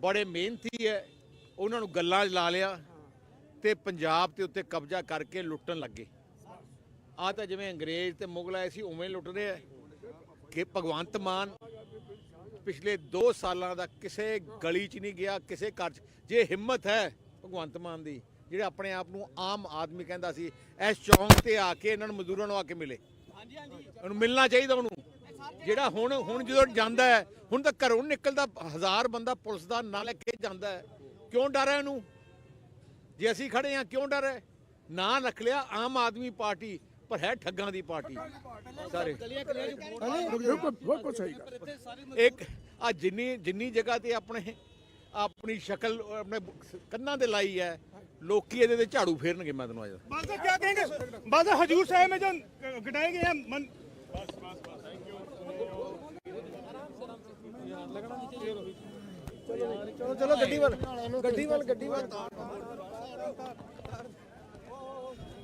ਬੜੇ ਮਿਹਨਤੀ ਹੈ। ਉਹਨਾਂ ਨੂੰ ਗੱਲਾਂ 'ਚ ਲਾ ਲਿਆ ਤੇ ਪੰਜਾਬ ਦੇ ਉੱਤੇ ਕਬਜ਼ਾ ਕਰਕੇ ਲੁੱਟਣ ਲੱਗੇ। ਆ ਤਾਂ ਜਿਵੇਂ ਅੰਗਰੇਜ਼ ਤੇ ਮੁਗਲ ਆਏ ਸੀ ਉਵੇਂ ਲੁੱਟ ਰਹੇ ਆ। ਕਿ ਭਗਵੰਤ ਮਾਨ ਪਿਛਲੇ 2 ਸਾਲਾਂ ਦਾ ਕਿਸੇ ਗਲੀ 'ਚ ਨਹੀਂ ਗਿਆ ਕਿਸੇ ਘਰ 'ਚ। ਜੇ ਹਿੰਮਤ ਹੈ ਭਗਵੰਤ ਮਾਨ ਦੀ ਜਿਹੜੇ ਆਪਣੇ ਆਪ ਨੂੰ ਆਮ ਆਦਮੀ ਕਹਿੰਦਾ ਸੀ ਇਸ ਚੌਂਕ ਤੇ ਆ ਕੇ ਇਹਨਾਂ ਨੂੰ ਮਜ਼ਦੂਰਾਂ ਨੂੰ ਆ ਕੇ ਮਿਲੇ। ਹਾਂਜੀ ਹਾਂਜੀ। ਉਹਨੂੰ ਮਿਲਣਾ ਚਾਹੀਦਾ ਉਹਨੂੰ। ਜਿਹੜਾ ਹੁਣ ਹੁਣ ਜਦੋਂ ਜਾਂਦਾ ਹੈ ਹੁਣ ਤਾਂ ਘਰੋਂ ਨਿਕਲਦਾ ਹਜ਼ਾਰ ਬੰਦਾ ਪੁਲਿਸ ਦਾ ਨਾਲ ਲੈ ਕੇ ਜਾਂਦਾ ਹੈ। ਕਿਉਂ ਡਰ ਹੈ ਇਹਨੂੰ? ਜੇ ਅਸੀਂ ਖੜੇ ਆ ਕਿਉਂ ਡਰ ਹੈ? ਨਾਂ ਰੱਖ ਲਿਆ ਆਮ ਆਦਮੀ ਪਾਰਟੀ। ਪਰ ਹੈ ਠੱਗਾਂ ਦੀ ਪਾਰਟੀ। ਸਾਰੇ। ਬਿਲਕੁਲ ਸਹੀ ਇੱਕ ਆ ਜਿੰਨੀ ਜਿੰਨੀ ਜਗ੍ਹਾ ਤੇ ਆਪਣੇ ਆਪਣੀ ਸ਼ਕਲ ਆਪਣੇ ਕੰਨਾਂ ਤੇ ਲਾਈ ਹੈ ਲੋਕੀ ਇਹਦੇ ਤੇ ਝਾੜੂ ਫੇਰਨਗੇ ਮੈਂ ਤੈਨੂੰ ਅੱਜ ਬਸ ਕੀ ਕਹਿੰਗੇ? ਬਸ ਹਜੂਰ ਸਾਹਿਬ ਮੇ ਜੋ ਗਟਾਏ ਗਏ ਮਨ ਚਲੋ ਚਲੋ ਗੱਡੀ ਵੱਲ। ਗੱਡੀ ਵੱਲ ਗੱਡੀ ਵੱਲ।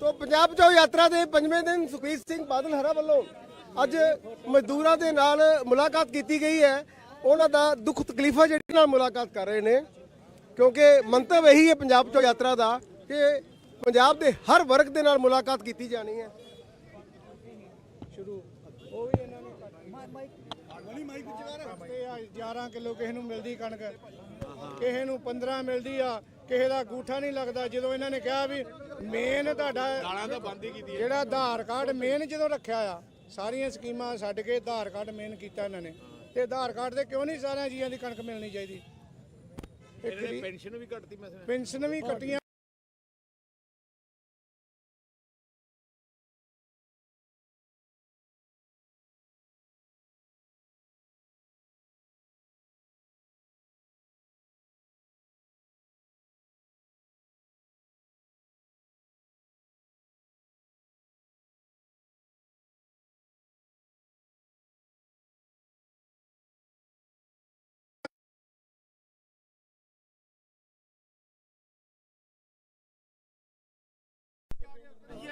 ਤੋਂ ਪੰਜਾਬ ਚੋਂ ਯਾਤਰਾ ਦੇ ਪੰਜਵੇਂ ਦਿਨ ਸੁਖਬੀਰ ਸਿੰਘ ਬਾਦਲ ਹਰਾ ਵੱਲੋਂ ਅੱਜ ਮਜ਼ਦੂਰਾਂ ਦੇ ਨਾਲ ਮੁਲਾਕਾਤ ਕੀਤੀ ਗਈ ਹੈ। ਉਹਨਾਂ ਦਾ ਦੁੱਖ ਤਕਲੀਫਾਂ ਜਿਹੜੀ ਨਾਲ ਮੁਲਾਕਾਤ ਕਰ ਰਹੇ ਨੇ, ਕਿਉਂਕਿ ਮੰਤਵ ਇਹੀ ਹੈ ਪੰਜਾਬ ਚੋਂ ਯਾਤਰਾ ਦਾ ਕਿ ਪੰਜਾਬ ਦੇ ਹਰ ਵਰਗ ਦੇ ਨਾਲ ਮੁਲਾਕਾਤ ਕੀਤੀ ਜਾਣੀ ਹੈ। ਇਹ ਆ 11 ਕਿਲੋ ਕਿਸੇ ਨੂੰ ਮਿਲਦੀ ਕਣਕ, ਕਿਸੇ ਨੂੰ 15 ਮਿਲਦੀ ਆ ਕਿਸੇ ਦਾ ਗੂਠਾ ਨਹੀਂ ਲੱਗਦਾ ਜਦੋਂ ਇਹਨਾਂ ਨੇ ਕਿਹਾ ਵੀ ਮੇਨ ਤੁਹਾਡਾ ਗਾਲਾਂ ਤਾਂ ਬੰਦ ਹੀ ਕੀਤੀ ਜਿਹੜਾ ਆਧਾਰ ਕਾਰਡ ਮੇਨ ਜਦੋਂ ਰੱਖਿਆ ਆ ਸਾਰੀਆਂ ਸਕੀਮਾਂ ਛੱਡ ਕੇ ਆਧਾਰ ਕਾਰਡ ਮੇਨ ਕੀਤਾ ਇਹਨਾਂ ਨੇ। ਤੇ ਆਧਾਰ ਕਾਰਡ ਤੇ ਕਿਉਂ ਨਹੀਂ ਸਾਰਿਆਂ ਜੀਆਂ ਦੀ ਕਣਕ ਮਿਲਣੀ ਚਾਹੀਦੀ? ਇਹਨਾਂ ਪੈਨਸ਼ਨ ਵੀ ਕੱਟਤੀ ਮੈਂ ਪੈਨਸ਼ਨ ਵੀ ਕੱਟੀਆਂ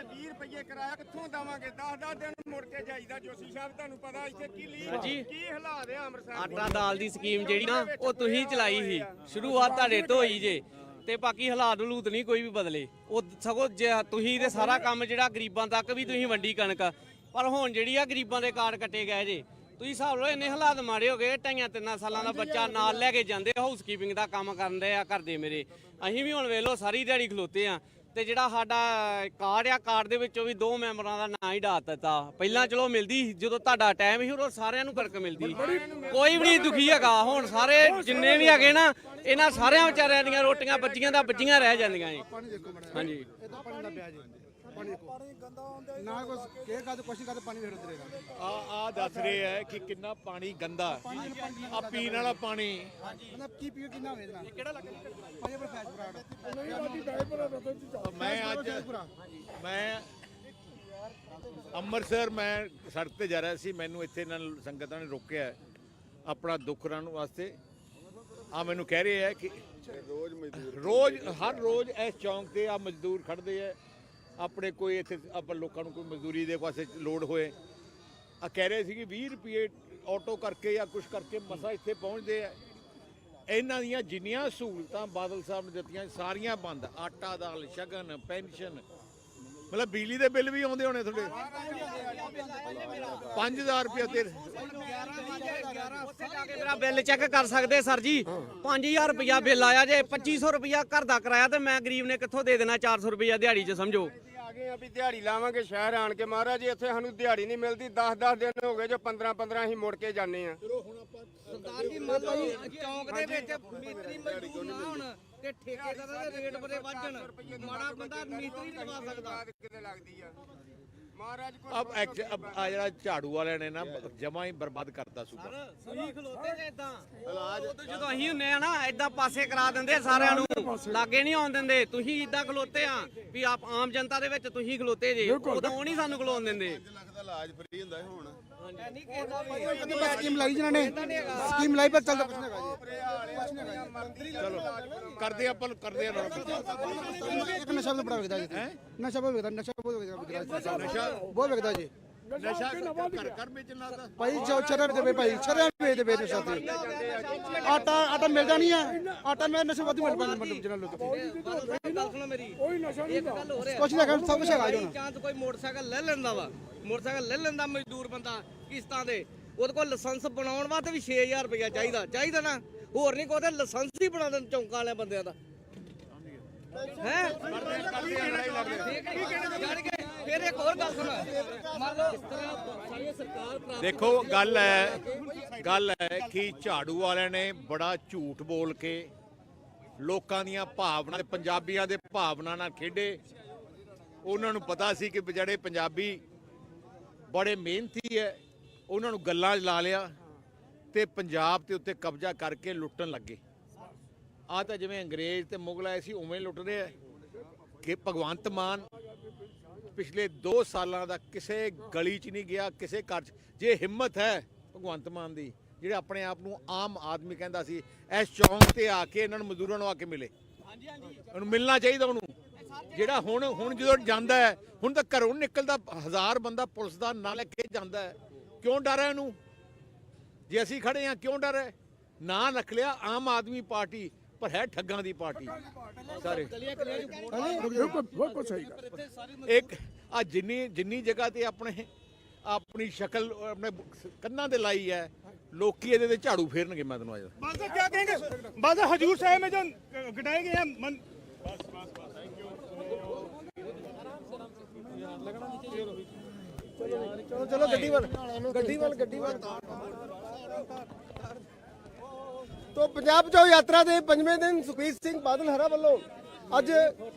20 ਰੁਪਏ ਕਿਰਾਇਆ ਕਿੱਥੋਂ ਦਵਾਂਗੇ? 10-10 ਦਿਨ ਮੁੜ ਕੇ ਜਾਈਦਾ ਜੋਸ਼ੀ ਸਾਹਿਬ ਤੁਹਾਨੂੰ ਪਤਾ ਇੱਥੇ ਕੀ ਲੀ ਕੀ ਹਾਲਾਤ ਆ ਅੰਮ੍ਰਿਤਸਰ? ਆਟਾ ਦਾਲ ਦੀ ਸਕੀਮ ਜਿਹੜੀ ਨਾ ਉਹ ਤੁਸੀਂ ਚਲਾਈ ਸੀ। ਸ਼ੁਰੂਆਤ ਤੁਹਾਡੇ ਤੋਂ ਹੋਈ ਜੇ। ਤੇ ਬਾਕੀ ਹਾਲਾਤ ਹਲੂਤ ਨਹੀਂ ਕੋਈ ਵੀ ਬਦਲੇ। ਉਹ ਸਗੋਂ ਤੁਸੀਂ ਤੇ ਸਾਰਾ ਕੰਮ ਜਿਹੜਾ ਗਰੀਬਾਂ ਤੱਕ ਵੀ ਤੁਸੀਂ ਵੰਡੀ ਕਣਕ ਪਰ ਹੁਣ ਜਿਹੜੀ ਆ ਗਰੀਬਾਂ ਦੇ ਕਾਰਡ ਕੱਟੇ ਗਏ ਜੇ। ਤੁਸੀਂ ਹਿਸਾਬ ਲਓ ਇੰਨੇ ਹਾਲਾਤ ਮਾੜੇ ਹੋ ਗਏ ਢਾਈਆਂ ਤਿੰਨਾਂ ਸਾਲਾਂ ਦਾ ਬੱਚਾ ਨਾਲ ਲੈ ਕੇ ਜਾਂਦੇ ਹਾਊਸਕੀਪਿੰਗ ਦਾ ਕੰਮ ਕਰਨ ਦੇ ਆ ਕਰਦੇ ਮੇਰੇ। ਅਸੀਂ ਵੀ ਹੁਣ ਵੇਖ ਲਓ ਸਾਰੀ ਦਿਹਾੜੀ ਖਲੋਤੇ ਆ। ਤੇ ਜਿਹੜਾ ਸਾਡਾ ਕਾਰਡ ਆ ਕਾਰਡ ਦੇ ਵਿੱਚੋਂ ਵੀ ਦੋ ਮੈਂਬਰਾਂ ਦਾ ਨਾਂ ਹੀ ਡਾ ਦਿੱਤਾ। ਪਹਿਲਾਂ ਚਲੋ ਮਿਲਦੀ ਸੀ, ਜਦੋਂ ਤੁਹਾਡਾ ਟਾਈਮ ਸੀ ਉਦੋਂ ਸਾਰਿਆਂ ਨੂੰ ਫ਼ਰਕ ਮਿਲਦੀ ਕੋਈ ਵੀ ਨਹੀਂ ਦੁਖੀ ਹੈਗਾ। ਹੁਣ ਸਾਰੇ ਜਿੰਨੇ ਵੀ ਹੈਗੇ ਨਾ ਇਹਨਾਂ ਸਾਰਿਆਂ ਵਿਚਾਰਿਆਂ ਦੀਆਂ ਰੋਟੀਆਂ ਬੱਚੀਆਂ ਦਾ ਬੱਚੀਆਂ ਰਹਿ ਜਾਂਦੀਆਂ ਜੀ। ਹਾਂਜੀ। ਨਾ ਕੋਈ ਕੇ ਕਾ ਕੁਛ ਕਾ ਪਾਣੀ ਵੇੜ ਦੇਗਾ ਆ। ਆ ਦੱਸ ਰਹੇ ਹੈ ਕਿ ਕਿੰਨਾ ਪਾਣੀ ਗੰਦਾ। ਆ ਪੀਣ ਵਾਲਾ ਪਾਣੀ। ਮਤਲਬ ਕੀ ਪੀਓ ਕਿੰਨਾ ਵੇਚਣਾ ਕਿਹੜਾ ਲੱਗ ਪਾਣੀ ਪਰ ਫੈਸ ਮੈਂ ਅੱਜ ਮੈਂ ਅੰਮ੍ਰਿਤਸਰ ਮੈਂ ਸੜਕ ਤੇ ਜਾ ਰਿਹਾ ਸੀ ਮੈਨੂੰ ਇੱਥੇ ਇਹਨਾਂ ਨੇ- ਸੰਗਤਾਂ ਨੇ ਰੋਕਿਆ ਆਪਣਾ ਦੁੱਖ ਰਹਿਣ ਵਾਸਤੇ। ਆ ਮੈਨੂੰ ਕਹਿ ਰਹੇ ਹੈ ਕਿ ਰੋਜ਼ ਮਜ਼ਦੂਰ ਰੋਜ਼ ਹਰ ਰੋਜ਼ ਇਸ ਚੌਂਕ ਤੇ ਆ ਮਜ਼ਦੂਰ ਖੜਦੇ ਆ। ਆਪਣੇ ਕੋਈ ਇੱਥੇ ਆਪਾਂ ਲੋਕਾਂ ਨੂੰ ਕੋਈ ਮਜ਼ਦੂਰੀ ਦੇ ਪਾਸੇ ਲੋਡ ਹੋਏ। ਆ ਕਹਿ ਰਹੇ ਸੀ ਕਿ 20 ਰੁਪਏ ਆਟੋ ਕਰਕੇ ਜਾਂ ਕੁਝ ਕਰਕੇ ਮਸਾ ਇੱਥੇ ਪਹੁੰਚਦੇ ਆ। ਇਹਨਾਂ ਦੀਆਂ ਜਿੰਨੀਆਂ ਸਹੂਲਤਾਂ ਬਾਦਲ ਸਾਹਿਬ ਨੇ ਦਿੱਤੀਆਂ, ਸਾਰੀਆਂ ਬੰਦ। ਆਟਾ ਦਾਲ, ਸ਼ਗਨ, ਪੈਨਸ਼ਨ ਮਤਲਬ ਬਿਜਲੀ ਦੇ ਬਿੱਲ ਵੀ ਆਉਂਦੇ ਹੋਣੇ ਤੁਹਾਡੇ। 5000 ਰੁਪਏ ਤੇ ਮੇਰਾ ਬਿੱਲ ਚੈੱਕ ਕਰ ਸਕਦੇ ਸਰ ਜੀ। 5000 ਰੁਪਇਆ ਬਿੱਲ ਆਇਆ ਜੇ 2500 ਰੁਪਇਆ ਘਰ ਦਾ ਕਿਰਾਇਆ ਤੇ ਮੈਂ ਗਰੀਬ ਨੇ ਕਿੱਥੋਂ ਦੇ ਦੇਣਾ 400 ਰੁਪਇਆ ਦਿਹਾੜੀ 'ਚ, ਸਮਝੋ। ਆ ਗਏ ਆ ਵੀ ਦਿਹਾੜੀ ਲਾਵਾਂਗੇ ਸ਼ਹਿਰ ਆਣ ਕੇ। ਮਹਾਰਾਜ ਜੀ ਇੱਥੇ ਸਾਨੂੰ ਦਿਹਾੜੀ ਨਹੀਂ ਮਿਲਦੀ। 10-10 ਦਿਨ ਹੋ ਗਏ ਜੋ 15-15 ਅਸੀਂ ਮੁੜ ਕੇ ਜਾਂਦੇ ਆ। ਸਰਦਾਰ ਜੀ ਮੰਨ ਲਓ ਚੌਂਕ ਦੇ ਵਿੱਚ ਮਿਸਤਰੀ ਮਜ਼ਦੂਰ ਨਾ ਹੋਣ ਤੇ ਠੇਕੇਦਾਰਾਂ ਦੇ ਰੇਟ ਬੜੇ ਵੱਜਣ। ਮਾੜਾ ਬੰਦਾ ਮਿਸਤਰੀ ਨਹੀਂ ਲਵਾ ਸਕਦਾ। ਬਾਅਦ ਕਿਤੇ ਲੱਗਦੀ ਆ। ਮਹਾਰਾਜ ਅਬ ਐਕਚ ਅਬ ਆ ਜਿਹੜਾ ਝਾੜੂ ਵਾਲਿਆਂ ਨੇ ਨਾ ਜਮਾ ਹੀ ਬਰਬਾਦ ਕਰਤਾ ਸੂਬਾ। ਤੁਸੀਂ ਖਲੋਤੇ ਜੇ ਇਦਾਂ ਉਦੋਂ ਜਦੋਂ ਅਸੀਂ ਹੁੰਨੇ ਆ ਨਾ ਇਦਾਂ ਪਾਸੇ ਕਰਾ ਦਿੰਦੇ ਸਾਰਿਆਂ ਨੂੰ। ਲਾਗੇ ਨਹੀਂ ਆਉਣ ਦਿੰਦੇ। ਤੁਸੀਂ ਇਦਾਂ ਖਲੋਤੇ ਆ ਵੀ ਆਪ ਆਮ ਜਨਤਾ ਦੇ ਵਿੱਚ ਤੁਸੀਂ ਖਲੋਤੇ ਜੇ। ਉਦੋਂ ਨਹੀਂ ਸਾਨੂੰ ਖਲੋਣ ਦਿੰਦੇ। ਸਕੀਮ ਲਾਈ ਜਿਨ੍ਹਾਂ ਨੇ ਸਕੀਮ ਲਾਈ ਪਰ ਚੱਲਦਾ ਕੁਛ ਨਹੀਂ ਚਲੋ ਕਰਦੇ ਆਪਾਂ ਕਰਦੇ ਆ। ਇੱਕ ਨਸ਼ਾ ਵੀ ਬੜਾ ਵਿਕਦਾ ਜੀ ਨਸ਼ਾ ਬਹੁਤ ਵਿਕਦਾ ਨਸ਼ਾ ਬਹੁਤ ਵਿਕਦਾ ਨਸ਼ਾ? ਬਹੁਤ ਵਿਕਦਾ ਜੀ। ਨਸ਼ਾ ਘਰ ਘਰ ਵੇਚਣ ਲੱਗਦਾ ਭਾਈ ਜੋ ਚਰਨ ਦੇ ਭਾਈ ਚਰਨ ਵੇ ਨਸ਼ਾ ਤੇ ਆਟਾ ਆਟਾ ਮਿਲਦਾ ਨਹੀਂ ਹੈ ਆਟਾ ਮੈਂ ਨਸ਼ਾ ਵੱਧ ਮਿਲ ਪੈਂਦਾ ਮਤਲਬ ਜਿਹਨਾਂ ਲੋਕ ਗੱਲ ਸੁਣੋ ਮੇਰੀ। ਇੱਕ ਗੱਲ ਹੋ। ਰਿਹਾ ਕੁਛ ਨਹੀਂ ਹੈਗਾ ਸਭ ਕੁਛ ਹੈਗਾ ਜੀ ਚਾਂਸ ਕੋਈ ਮੋਟਰਸਾਈਕਲ ਲੈ ਲੈਂਦਾ ਵਾ। ਮੋਟਰਸਾਈਕਲ ਲੈ ਲੈਂਦਾ ਮਜ਼ਦੂਰ ਬੰਦਾ ਕਿਸ਼ਤਾਂ ਦੇ। ਉਹਦੇ ਕੋਲ ਲਾਇਸੈਂਸ ਬਣਾਉਣ ਵਾਸਤੇ ਵੀ 6000 ਰੁਪਇਆ ਚਾਹੀਦਾ। ਚਾਹੀਦਾ ਨਾ। ਹੋਰ ਨਹੀਂ ਕੋਈ ਲਾਇਸੈਂਸ ਹੀ ਬਣਾ ਦੇਣ ਚੌਂਕਾਂ ਵਾਲਿਆਂ ਬੰਦਿਆਂ ਦਾ। ਹੈ? ਫਿਰ ਇੱਕ ਹੋਰ ਗੱਲ ਸੁਣ। ਮੰਨ ਲਓ ਸਾਰੀ ਸਰਕਾਰ ਦੇਖੋ, ਗੱਲ ਹੈ ਗੱਲ ਹੈ ਕਿ ਝਾੜੂ ਵਾਲਿਆਂ ਨੇ ਬੜਾ ਝੂਠ ਬੋਲ ਕੇ ਲੋਕਾਂ ਦੀਆਂ ਭਾਵਨਾ ਤੇ ਪੰਜਾਬੀਆਂ ਦੇ ਭਾਵਨਾ ਨਾਲ ਖੇਡੇ। ਉਹਨਾਂ ਨੂੰ ਪਤਾ ਸੀ ਕਿ ਜਿਹੜੇ ਪੰਜਾਬੀ ਬੜੇ ਮਿਹਨਤੀ ਹੈ ਉਹਨਾਂ ਨੂੰ ਗੱਲਾਂ 'ਚ ਲਾ ਲਿਆ ਤੇ ਪੰਜਾਬ ਦੇ ਉੱਤੇ ਕਬਜ਼ਾ ਕਰਕੇ ਲੁੱਟਣ ਲੱਗੇ। ਆ ਤਾਂ ਜਿਵੇਂ ਅੰਗਰੇਜ਼ ਤੇ ਮੁਗਲ ਆਏ ਸੀ, ਉਵੇਂ ਲੁੱਟ ਰਹੇ ਆ ਕਿ ਭਗਵੰਤ ਮਾਨ ਪਿਛਲੇ 2 ਸਾਲਾਂ ਦਾ ਕਿਸੇ ਗਲੀ 'ਚ ਨਹੀਂ ਗਿਆ ਕਿਸੇ ਘਰ 'ਚ। ਜੇ ਹਿੰਮਤ ਹੈ ਭਗਵੰਤ ਮਾਨ ਦੀ ਜਿਹੜੇ ਆਪਣੇ ਆਪ ਨੂੰ ਆਮ ਆਦਮੀ ਕਹਿੰਦਾ ਸੀ ਇਸ ਚੌਂਕ ਤੇ ਆ ਕੇ ਇਹਨਾਂ ਨੂੰ ਮਜ਼ਦੂਰਾਂ ਨੂੰ ਆ ਕੇ ਮਿਲੇ। ਹਾਂਜੀ ਹਾਂਜੀ। ਉਹਨੂੰ ਮਿਲਣਾ ਚਾਹੀਦਾ ਉਹਨੂੰ। ਜਿਹੜਾ ਹੁਣ ਹੁਣ ਜਦੋਂ ਜਾਂਦਾ ਹੈ ਹੁਣ ਤਾਂ ਘਰੋਂ ਨਿਕਲਦਾ ਹਜ਼ਾਰ ਬੰਦਾ ਪੁਲਿਸ ਦਾ ਨਾਂ ਲੈ ਕੇ ਜਾਂਦਾ ਹੈ। ਕਿਉਂ ਡਰ ਹੈ ਇਹਨੂੰ ਜੇ ਅਸੀਂ ਖੜੇ ਆ ਕਿਉਂ ਡਰ ਹੈ? ਨਾਂ ਰੱਖ ਲਿਆ ਆਮ ਆਦਮੀ ਪਾਰਟੀ। ਪਰ ਹੈ ਠੱਗਾਂ ਦੀ ਪਾਰਟੀ। ਸਾਰੇ। ਇੱਕ ਆ ਜਿੰਨੀ ਜਿੰਨੀ ਜਗ੍ਹਾ ਤੇ ਆਪਣੇ ਆਪਣੀ ਸ਼ਕਲ ਆਪਣੇ ਕੰਨਾਂ ਤੇ ਲਾਈ ਹੈ ਲੋਕੀ ਇਹਦੇ ਤੇ ਝਾੜੂ ਫੇਰਨਗੇ ਮੈਂ ਤੈਨੂੰ ਆਇਆ। ਬਸ ਕੀ ਕਹਿੰਗੇ? ਬਸ ਹਜੂਰ ਸਾਹਿਬ ਮੇ ਜੋ ਗਟਾਏ ਗਏ ਮਨ ਚਲੋ ਚਲੋ ਗੱਡੀ ਵੱਲ। ਗੱਡੀ ਵੱਲ ਗੱਡੀ ਵੱਲ। ਤੋਂ ਪੰਜਾਬ ਚੋਂ ਯਾਤਰਾ ਦੇ ਪੰਜਵੇਂ ਦਿਨ ਸੁਖਬੀਰ ਸਿੰਘ ਬਾਦਲ ਹਰਾ ਵੱਲੋਂ ਅੱਜ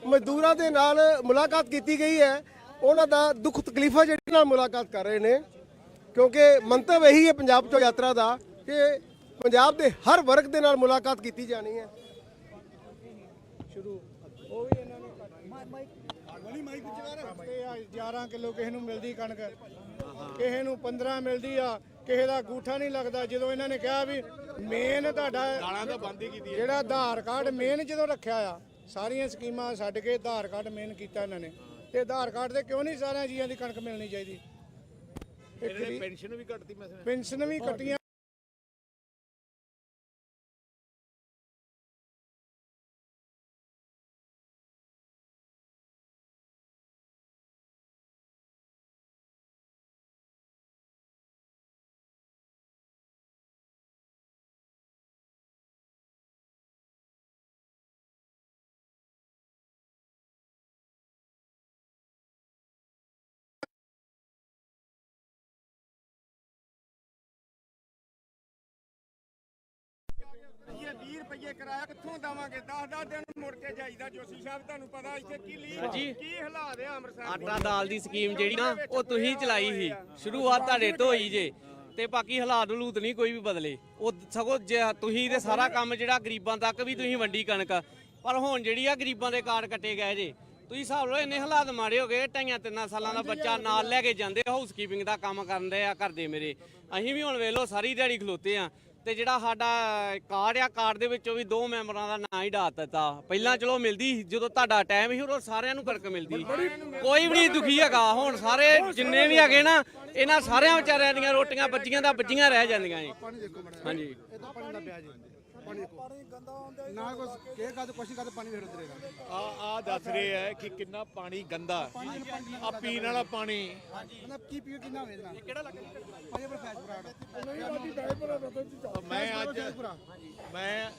ਮਜ਼ਦੂਰਾਂ ਦੇ ਨਾਲ ਮੁਲਾਕਾਤ ਕੀਤੀ ਗਈ ਹੈ। ਉਹਨਾਂ ਦਾ ਦੁੱਖ ਤਕਲੀਫਾਂ ਜਿਹੜੀ ਨਾਲ ਮੁਲਾਕਾਤ ਕਰ ਰਹੇ ਨੇ, ਕਿਉਂਕਿ ਮੰਤਵ ਇਹੀ ਹੈ ਪੰਜਾਬ ਚੋਂ ਯਾਤਰਾ ਦਾ ਕਿ ਪੰਜਾਬ ਦੇ ਹਰ ਵਰਗ ਦੇ ਨਾਲ ਮੁਲਾਕਾਤ ਕੀਤੀ ਜਾਣੀ ਹੈ। ਬਣੀ ਮਾਈਕ ਤੇ 11 ਕਿਲੋ ਕਿਸੇ ਨੂੰ ਮਿਲਦੀ ਕਣਕ, ਕਿਸੇ ਨੂੰ 15 ਮਿਲਦੀ ਆ ਕਿਸੇ ਦਾ ਗੂਠਾ ਨਹੀਂ ਲੱਗਦਾ। ਜਦੋਂ ਇਹਨਾਂ ਨੇ ਕਿਹਾ ਵੀ ਮੇਨ ਤੁਹਾਡਾ ਗਾਲਾਂ ਤਾਂ ਬੰਦ ਹੀ ਕੀਤੀ ਜਿਹੜਾ ਆਧਾਰ ਕਾਰਡ ਮੇਨ ਜਦੋਂ ਰੱਖਿਆ ਆ ਸਾਰੀਆਂ ਸਕੀਮਾਂ ਛੱਡ ਕੇ ਆਧਾਰ ਕਾਰਡ ਮੇਨ ਕੀਤਾ ਇਹਨਾਂ ਨੇ। ਤੇ ਆਧਾਰ ਕਾਰਡ ਤੇ ਕਿਉਂ ਨਹੀਂ ਸਾਰਿਆਂ ਜੀਆਂ ਦੀ ਕਣਕ ਮਿਲਣੀ ਚਾਹੀਦੀ? ਪੈਨਸ਼ਨ ਵੀ ਕੱਟਤੀ ਮੈਂ ਪੈਨਸ਼ਨ ਵੀ ਕੱਟੀਆਂ ਰੁਪਏ ਕਿਰਾਇਆ ਕਿੱਥੋਂ ਦਵਾਂਗੇ? 10-10 ਦਿਨ ਮੁੜ ਕੇ ਜਾਈਦਾ ਜੋਸ਼ੀ ਸਾਹਿਬ ਤੁਹਾਨੂੰ ਪਤਾ ਇੱਥੇ ਕੀ ਲੀ ਕੀ ਹਾਲਾਤ ਆ ਅੰਮ੍ਰਿਤਸਰ ਆਟਾ ਦਾਲ ਦੀ ਸਕੀਮ ਜਿਹੜੀ ਨਾ ਉਹ ਤੁਸੀਂ ਚਲਾਈ ਸੀ। ਸ਼ੁਰੂਆਤ ਤੁਹਾਡੇ ਤੋਂ ਹੋਈ ਜੇ। ਤੇ ਬਾਕੀ ਹਾਲਾਤ ਹਲੂਤ ਨਹੀਂ ਕੋਈ ਵੀ ਬਦਲੇ। ਉਹ ਸਗੋਂ ਜੇ ਤੁਸੀਂ ਤੇ ਸਾਰਾ ਕੰਮ ਜਿਹੜਾ ਗਰੀਬਾਂ ਤੱਕ ਵੀ ਤੁਸੀਂ ਵੰਡੀ ਕਣਕ ਪਰ ਹੁਣ ਜਿਹੜੀ ਆ ਗਰੀਬਾਂ ਦੇ ਕਾਰਡ ਕੱਟੇ ਗਏ ਜੇ ਤੁਸੀਂ ਹਿਸਾਬ ਲਓ ਇੰਨੇ ਹਾਲਾਤ ਮਾੜੇ ਹੋ ਗਏ ਢਾਈਆਂ ਤਿੰਨਾਂ ਸਾਲਾਂ ਦਾ ਬੱਚਾ ਨਾਲ ਲੈ ਕੇ ਜਾਂਦੇ ਹਾਊਸ ਕੀਪਿੰਗ ਦਾ ਕੰਮ ਕਰਦੇ ਆ ਕਰਦੇ ਮੇਰੇ। ਅਸੀਂ ਵੀ ਹੁਣ ਵੇਖ ਲਓ ਸਾਰੀ ਦਿਹਾੜੀ ਖਲੋਤੇ ਆ। ਤੇ ਜਿਹੜਾ ਸਾਡਾ ਕਾਰਡ ਆ ਕਾਰਡ ਦੇ ਵਿੱਚੋਂ ਵੀ ਦੋ ਮੈਂਬਰਾਂ ਦਾ ਨਾਂ ਹੀ ਡਾ ਦਿੱਤਾ। ਪਹਿਲਾਂ ਚਲੋ ਮਿਲਦੀ ਸੀ, ਜਦੋਂ ਤੁਹਾਡਾ ਟਾਈਮ ਸੀ ਉਦੋਂ ਸਾਰਿਆਂ ਨੂੰ ਕਣਕ ਮਿਲਦੀ ਕੋਈ ਵੀ ਨਹੀਂ ਦੁਖੀ ਹੈਗਾ। ਹੁਣ ਸਾਰੇ ਜਿੰਨੇ ਵੀ ਹੈਗੇ ਨਾ ਇਹਨਾਂ ਸਾਰਿਆਂ ਵਿਚਾਰਿਆਂ ਦੀਆਂ ਰੋਟੀਆਂ ਬੱਚੀਆਂ ਦਾ ਬੱਚੀਆਂ ਰਹਿ ਜਾਂਦੀਆਂ ਜੀ। ਹਾਂਜੀ। ਆ ਆ ਦੱਸ ਰਹੇ ਹੈ ਕਿ ਕਿੰਨਾ ਪਾਣੀ ਗੰਦਾ। ਆ ਪੀਣ ਵਾਲਾ ਪਾਣੀ। ਮੈਂ ਅੱਜ ਮੈਂ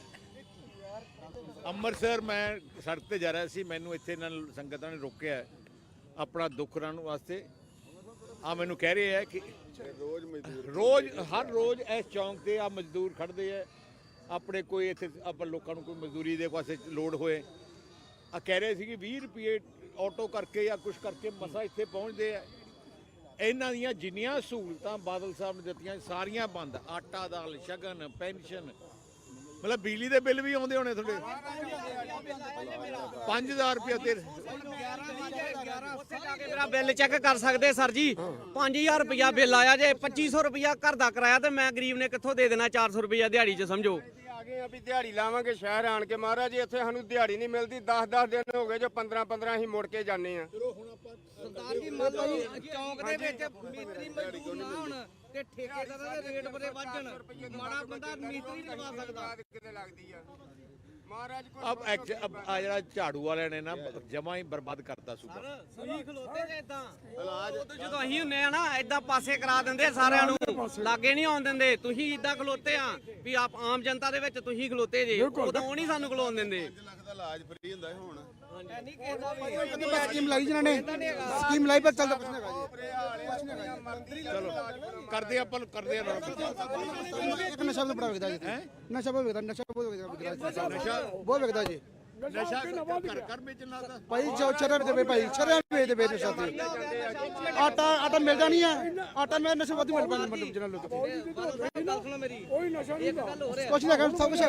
ਅੰਮ੍ਰਿਤਸਰ ਮੈਂ ਸੜਕ ਤੇ ਜਾ ਰਿਹਾ ਸੀ ਮੈਨੂੰ ਇੱਥੇ ਨਾਲ ਸੰਗਤਾਂ ਨੇ ਰੋਕਿਆ ਹੈ। ਆਪਣਾ ਦੁੱਖ ਰਹਿਣ ਵਾਸਤੇ। ਆ ਮੈਨੂੰ ਕਹਿ ਰਹੇ ਹੈ ਕਿ ਰੋਜ਼ ਮਜ਼ਦੂਰ ਰੋਜ਼ ਹਰ ਰੋਜ਼ ਇਸ ਚੌਂਕ ਤੇ ਆ ਮਜ਼ਦੂਰ ਖੜਦੇ ਆ ਆਪਣੇ ਕੋਈ ਇੱਥੇ ਆਪਾਂ ਲੋਕਾਂ ਨੂੰ ਕੋਈ ਮਜ਼ਦੂਰੀ ਦੇ ਵਾਸਤੇ ਲੋੜ ਹੋਏ। ਆ ਕਹਿ ਰਹੇ ਸੀ ਕਿ 20 ਰੁਪਏ ਆਟੋ ਕਰਕੇ ਜਾਂ ਕੁਝ ਕਰਕੇ ਮਸਾ ਇੱਥੇ ਪਹੁੰਚਦੇ ਆ। ਇਹਨਾਂ ਦੀਆਂ ਜਿੰਨੀਆਂ ਸਹੂਲਤਾਂ ਬਾਦਲ ਸਾਹਿਬ ਨੇ ਦਿੱਤੀਆਂ, ਸਾਰੀਆਂ ਬੰਦ। ਆਟਾ ਦਾਲ, ਸ਼ਗਨ, ਪੈਨਸ਼ਨ। ਮਤਲਬ ਬਿਜਲੀ ਦੇ ਬਿੱਲ ਵੀ ਆਉਂਦੇ ਹੋਣੇ ਤੁਹਾਡੇ? 5000 ਰੁਪਏ ਤੇ ਉੱਥੇ ਜਾ ਕੇ ਮੇਰਾ ਬਿੱਲ ਚੈੱਕ ਕਰ ਸਕਦੇ ਸਰ ਜੀ। 5000 ਰੁਪਇਆ ਬਿੱਲ ਆਇਆ ਜੇ 2500 ਰੁਪਇਆ ਘਰ ਦਾ ਕਿਰਾਇਆ ਤੇ ਮੈਂ ਗਰੀਬ ਨੇ ਕਿੱਥੋਂ ਦੇ ਦੇਣਾ 400 ਰੁਪਇਆ ਦਿਹਾੜੀ 'ਚ, ਸਮਝੋ। ਆ ਗਏ ਆ ਵੀ ਦਿਹਾੜੀ ਲਾਵਾਂਗੇ ਸ਼ਹਿਰ ਆਣ ਕੇ। ਮਹਾਰਾਜ ਜੀ ਇੱਥੇ ਸਾਨੂੰ ਦਿਹਾੜੀ ਨਹੀਂ ਮਿਲਦੀ। 10-10 ਦਿਨ ਹੋ ਗਏ ਜੋ 15-15 ਅਸੀਂ ਮੁੜ ਕੇ ਜਾਂਦੇ ਆ। ਸਰਦਾਰ ਜੀ ਮੰਨ ਲਓ ਚੌਂਕ ਦੇ ਵਿੱਚ ਮਿਸਤਰੀ ਮਜ਼ਦੂਰ ਨਾ ਹੋਣ ਤੇ ਠੇਕੇਦਾਰਾਂ ਦੇ ਰੇਟ ਬੜੇ ਵੱਜਣ ਮਾੜਾ ਬੰਦਾ ਮਿਸਤਰੀ ਨਹੀਂ ਲਵਾ ਸਕਦਾ। ਰਾਤ ਕਿਤੇ ਲੱਗਦੀ ਆ। ਅਬ ਐਕਚ- ਅਬ ਆ ਜਿਹੜਾ ਝਾੜੂ ਵਾਲਿਆਂ ਨੇ ਨਾ ਜਮਾ ਹੀ ਬਰਬਾਦ ਕਰਤਾ ਸੂਬਾ। ਤੁਸੀਂ ਖਲੋਤੇ ਜੇ ਇਦਾਂ ਉਦੋਂ ਜਦੋਂ ਅਸੀਂ ਹੁੰਨੇ ਆ ਨਾ ਇਦਾਂ ਪਾਸੇ ਕਰਾ ਦਿੰਦੇ ਸਾਰਿਆਂ ਨੂੰ। ਲਾਗੇ ਨਹੀਂ ਆਉਣ ਦਿੰਦੇ। ਤੁਸੀਂ ਇਦਾਂ ਖਲੋਤੇ ਆ ਵੀ ਆਪ ਆਮ ਜਨਤਾ ਦੇ ਵਿੱਚ ਤੁਸੀਂ ਖਲੋਤੇ ਜੇ। ਉਦੋਂ ਨਹੀਂ ਸਾਨੂੰ ਖਲੋਣ ਦਿੰਦੇ। ਲੱਖ ਦਾ ਇਲਾਜ ਫ੍ਰੀ ਹੁੰਦਾ ਸੀ ਹੁਣ। ਨਹੀਂ ਕਿਸੇ ਦਾ ਵੀ ਸਕੀਮ ਲਾਈ ਜਿਨ੍ਹਾਂ ਨੇ। ਸਕੀਮ ਲਾਈ ਪਰ ਚੱਲਦਾ ਕੁਛ ਨਹੀਂ ਹੈਗਾ ਚਲੋ। ਕਰਦੇ ਆਪਾਂ ਕਰਦੇ ਆ ਨਾਲ। ਜੀ ਇੱਕ ਨਸ਼ਾ ਵੀ ਬੜਾ ਵਿਕਦਾ ਜੀ। ਨਸ਼ਾ ਬਹੁਤ ਵਿਕਦਾ ਨਸ਼ਾ ਬਹੁਤ ਵਿਕਦਾ ਜੀ। ਨਸ਼ਾ ਬਹੁਤ ਵਿਕਦਾ ਜੀ। ਨਸ਼ਾ ਘਰ ਘਰ ਵੇਚਣ ਲੱਗਦਾ ਭਾਈ ਜੋ ਚਰਨ ਦੇ ਭਾਈ ਚਰਨ ਵੇਚਦੇ ਵੇ ਨਸ਼ਾ ਤੇ। ਆਟਾ ਆਟਾ ਮਿਲਦਾ ਨਹੀਂ ਹੈ ਆਟਾ ਮੈਂ ਨਸ਼ਾ ਵੱਧ ਮਿਲ ਪੈਂਦਾ ਮਤਲਬ ਜਿਹਨਾਂ ਲੋਕ। ਗੱਲ ਸੁਣੋ ਮੇਰੀ। ਕੋਈ ਨਸ਼ਾ ਨਹੀਂ ਗੱਲ ਹੋ ਰਿਹਾ ਕੁਛ ਨਹੀਂ ਹੈਗਾ ਸਭ ਕੁਛ ਹੈਗਾ।